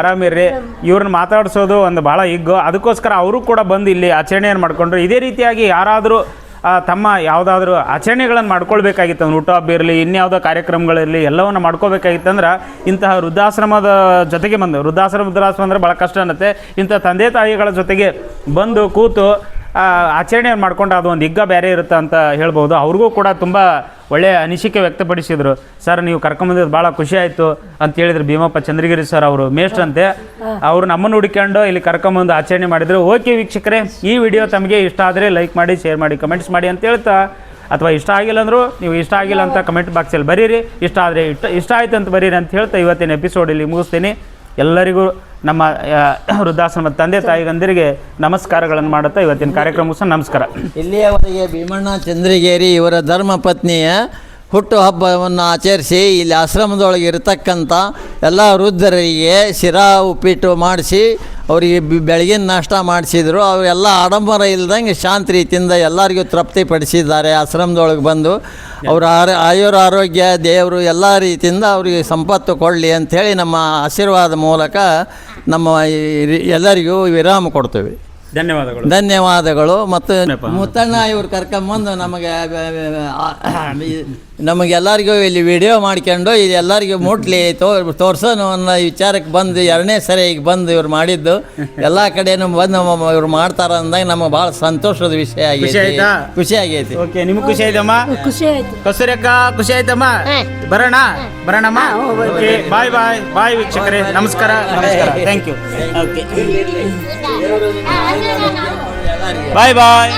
ಆರಾಮಿರ್ರಿ ಇವ್ರನ್ನ ಮಾತಾಡಿಸೋದು ಒಂದು ಭಾಳ ಹಿಗ್ಗು. ಅದಕ್ಕೋಸ್ಕರ ಅವರು ಕೂಡ ಬಂದು ಇಲ್ಲಿ ಆಚರಣೆಯನ್ನು ಮಾಡಿಕೊಂಡ್ರು. ಇದೇ ರೀತಿಯಾಗಿ ಯಾರಾದರೂ ತಮ್ಮ ಯಾವುದಾದ್ರೂ ಆಚರಣೆಗಳನ್ನು ಮಾಡ್ಕೊಳ್ಬೇಕಾಗಿತ್ತು. ಅಂದ್ರೆ ಹಬ್ಬ ಇರಲಿ ಇನ್ಯಾವುದೋ ಕಾರ್ಯಕ್ರಮಗಳಿರಲಿ ಎಲ್ಲವನ್ನು ಮಾಡ್ಕೋಬೇಕಾಗಿತ್ತಂದ್ರೆ ಇಂತಹ ವೃದ್ಧಾಶ್ರಮದ ಜೊತೆಗೆ ಬಂದು ವೃದ್ಧಾಶ್ರಮ ವೃದ್ಧಾಶ್ರಮ ಅಂದರೆ ಭಾಳ ಕಷ್ಟ ಅನ್ನತ್ತೆ. ಇಂಥ ತಂದೆ ತಾಯಿಗಳ ಜೊತೆಗೆ ಬಂದು ಕೂತು ಆಚರಣೆ ಮಾಡ್ಕೊಂಡು ಅದು ಒಂದು ಹಿಗ್ಗ ಬೇರೆ ಇರುತ್ತೆ ಅಂತ ಹೇಳ್ಬೋದು. ಅವ್ರಿಗೂ ಕೂಡ ತುಂಬ ಒಳ್ಳೆಯ ಅನಿಸಿಕೆ ವ್ಯಕ್ತಪಡಿಸಿದರು. ಸರ್, ನೀವು ಕರ್ಕೊಂಬಂದಿದ್ದು ಭಾಳ ಖುಷಿ ಆಯಿತು ಅಂತ ಹೇಳಿದ್ರು ಭೀಮಪ್ಪ ಚಂದ್ರಗಿರಿ ಸರ್ ಅವರು, ಮೇಷ್ಟ್ರಂತೆ. ಅವರು ನಮ್ಮನ್ನು ಹುಡ್ಕೊಂಡು ಇಲ್ಲಿ ಕರ್ಕೊಂಬಂದು ಆಚರಣೆ ಮಾಡಿದರು. ಓಕೆ ವೀಕ್ಷಕರೇ, ಈ ವಿಡಿಯೋ ತಮಗೆ ಇಷ್ಟ ಆದರೆ ಲೈಕ್ ಮಾಡಿ, ಶೇರ್ ಮಾಡಿ, ಕಮೆಂಟ್ಸ್ ಮಾಡಿ ಅಂತ ಹೇಳ್ತಾ, ಅಥವಾ ಇಷ್ಟ ಆಗಿಲ್ಲ ಅಂದರೂ ನೀವು ಇಷ್ಟ ಆಗಿಲ್ಲ ಅಂತ ಕಮೆಂಟ್ ಬಾಕ್ಸಲ್ಲಿ ಬರೀರಿ. ಇಷ್ಟ ಆದರೆ ಇಷ್ಟ ಇಷ್ಟ ಆಯ್ತು ಅಂತ ಬರೀರಿ ಅಂತ ಹೇಳ್ತಾ ಇವತ್ತಿನ ಎಪಿಸೋಡ್ ಇಲ್ಲಿ ಮುಗಿಸ್ತೀನಿ. ಎಲ್ಲರಿಗೂ ನಮ್ಮ ವೃದ್ಧಾಶ್ರಮದ ತಂದೆ ತಾಯಿಗಂದಿರಿಗೆ ನಮಸ್ಕಾರಗಳನ್ನು ಮಾಡುತ್ತಾ ಇವತ್ತಿನ ಕಾರ್ಯಕ್ರಮ ಸಹ ನಮಸ್ಕಾರ. ಇಲ್ಲಿಯವರೆಗೆ ಭೀಮಣ್ಣ ಚಂದ್ರಗೇರಿ ಇವರ ಧರ್ಮಪತ್ನಿಯ ಹುಟ್ಟು ಹಬ್ಬವನ್ನು ಆಚರಿಸಿ ಇಲ್ಲಿ ಆಶ್ರಮದೊಳಗೆ ಇರತಕ್ಕಂಥ ಎಲ್ಲ ವೃದ್ಧರಿಗೆ ಶಿರಾ ಉಪ್ಪಿಟ್ಟು ಮಾಡಿಸಿ ಅವರಿಗೆ ಬೆಳಗಿನ ನಾಷ್ಟ ಮಾಡಿಸಿದ್ರು ಅವರೆಲ್ಲ ಆಡಂಬರ ಇಲ್ಲದಂಗೆ ಶಾಂತ ರೀತಿಯಿಂದ ಎಲ್ಲರಿಗೂ ತೃಪ್ತಿಪಡಿಸಿದ್ದಾರೆ ಆಶ್ರಮದೊಳಗೆ ಬಂದು. ಅವರ ಆರ ಆಯುರ ಆರೋಗ್ಯ ದೇವರು ಎಲ್ಲ ರೀತಿಯಿಂದ ಅವರಿಗೆ ಸಂಪತ್ತು ಕೊಡಲಿ ಅಂಥೇಳಿ ನಮ್ಮ ಆಶೀರ್ವಾದ ಮೂಲಕ ನಮ್ಮ ಎಲ್ಲರಿಗೂ ವಿರಾಮ ಕೊಡ್ತೇವೆ. ಧನ್ಯವಾದಗಳು. ಧನ್ಯವಾದಗಳು. ಮತ್ತು ಮುತ್ತಣ್ಣ ಇವ್ರು ಕರ್ಕೊಂಬಂದು ನಮಗೆ ನಮಗೆಲ್ಲರಿಗೂ ಇಲ್ಲಿ ವಿಡಿಯೋ ಮಾಡ್ಕೊಂಡು ಇದು ಎಲ್ಲರಿಗೂ ಮುಟ್ಲಿ ತೋ ತೋರ್ಸೋನು ಅನ್ನೋ ವಿಚಾರಕ್ಕೆ ಬಂದು ಎರಡನೇ ಸರಿ ಈಗ ಬಂದು ಇವ್ರು ಮಾಡಿದ್ದು. ಎಲ್ಲ ಕಡೆನೂ ಬಂದು ನಮ್ಮ ಇವ್ರು ಮಾಡ್ತಾರ ಅಂದಾಗ ನಮಗೆ ಭಾಳ ಸಂತೋಷದ ವಿಷಯ ಆಗೈತಿ. ಆಯ್ತಾ? ಖುಷಿ ಆಗೈತಿ. ಓಕೆ ನಿಮ್ಗೆ ಖುಷಿ ಆಯ್ತಮ್ಮ? ಖುಷಿ ಆಯ್ತು. ಕಸೂರಕ್ಕ ಅಕ್ಕ ಖುಷಿ ಆಯ್ತಮ್ಮ? ಬರೋಣ? ಬರೋಣಮ್ಮ? ಓಕೆ ಬಾಯ್ ಬಾಯ್ ಬಾಯ್ ವೀಕ್ಷಕರೇ. ನಮಸ್ಕಾರ ನಮಸ್ಕಾರ. Thank you okay. Bye bye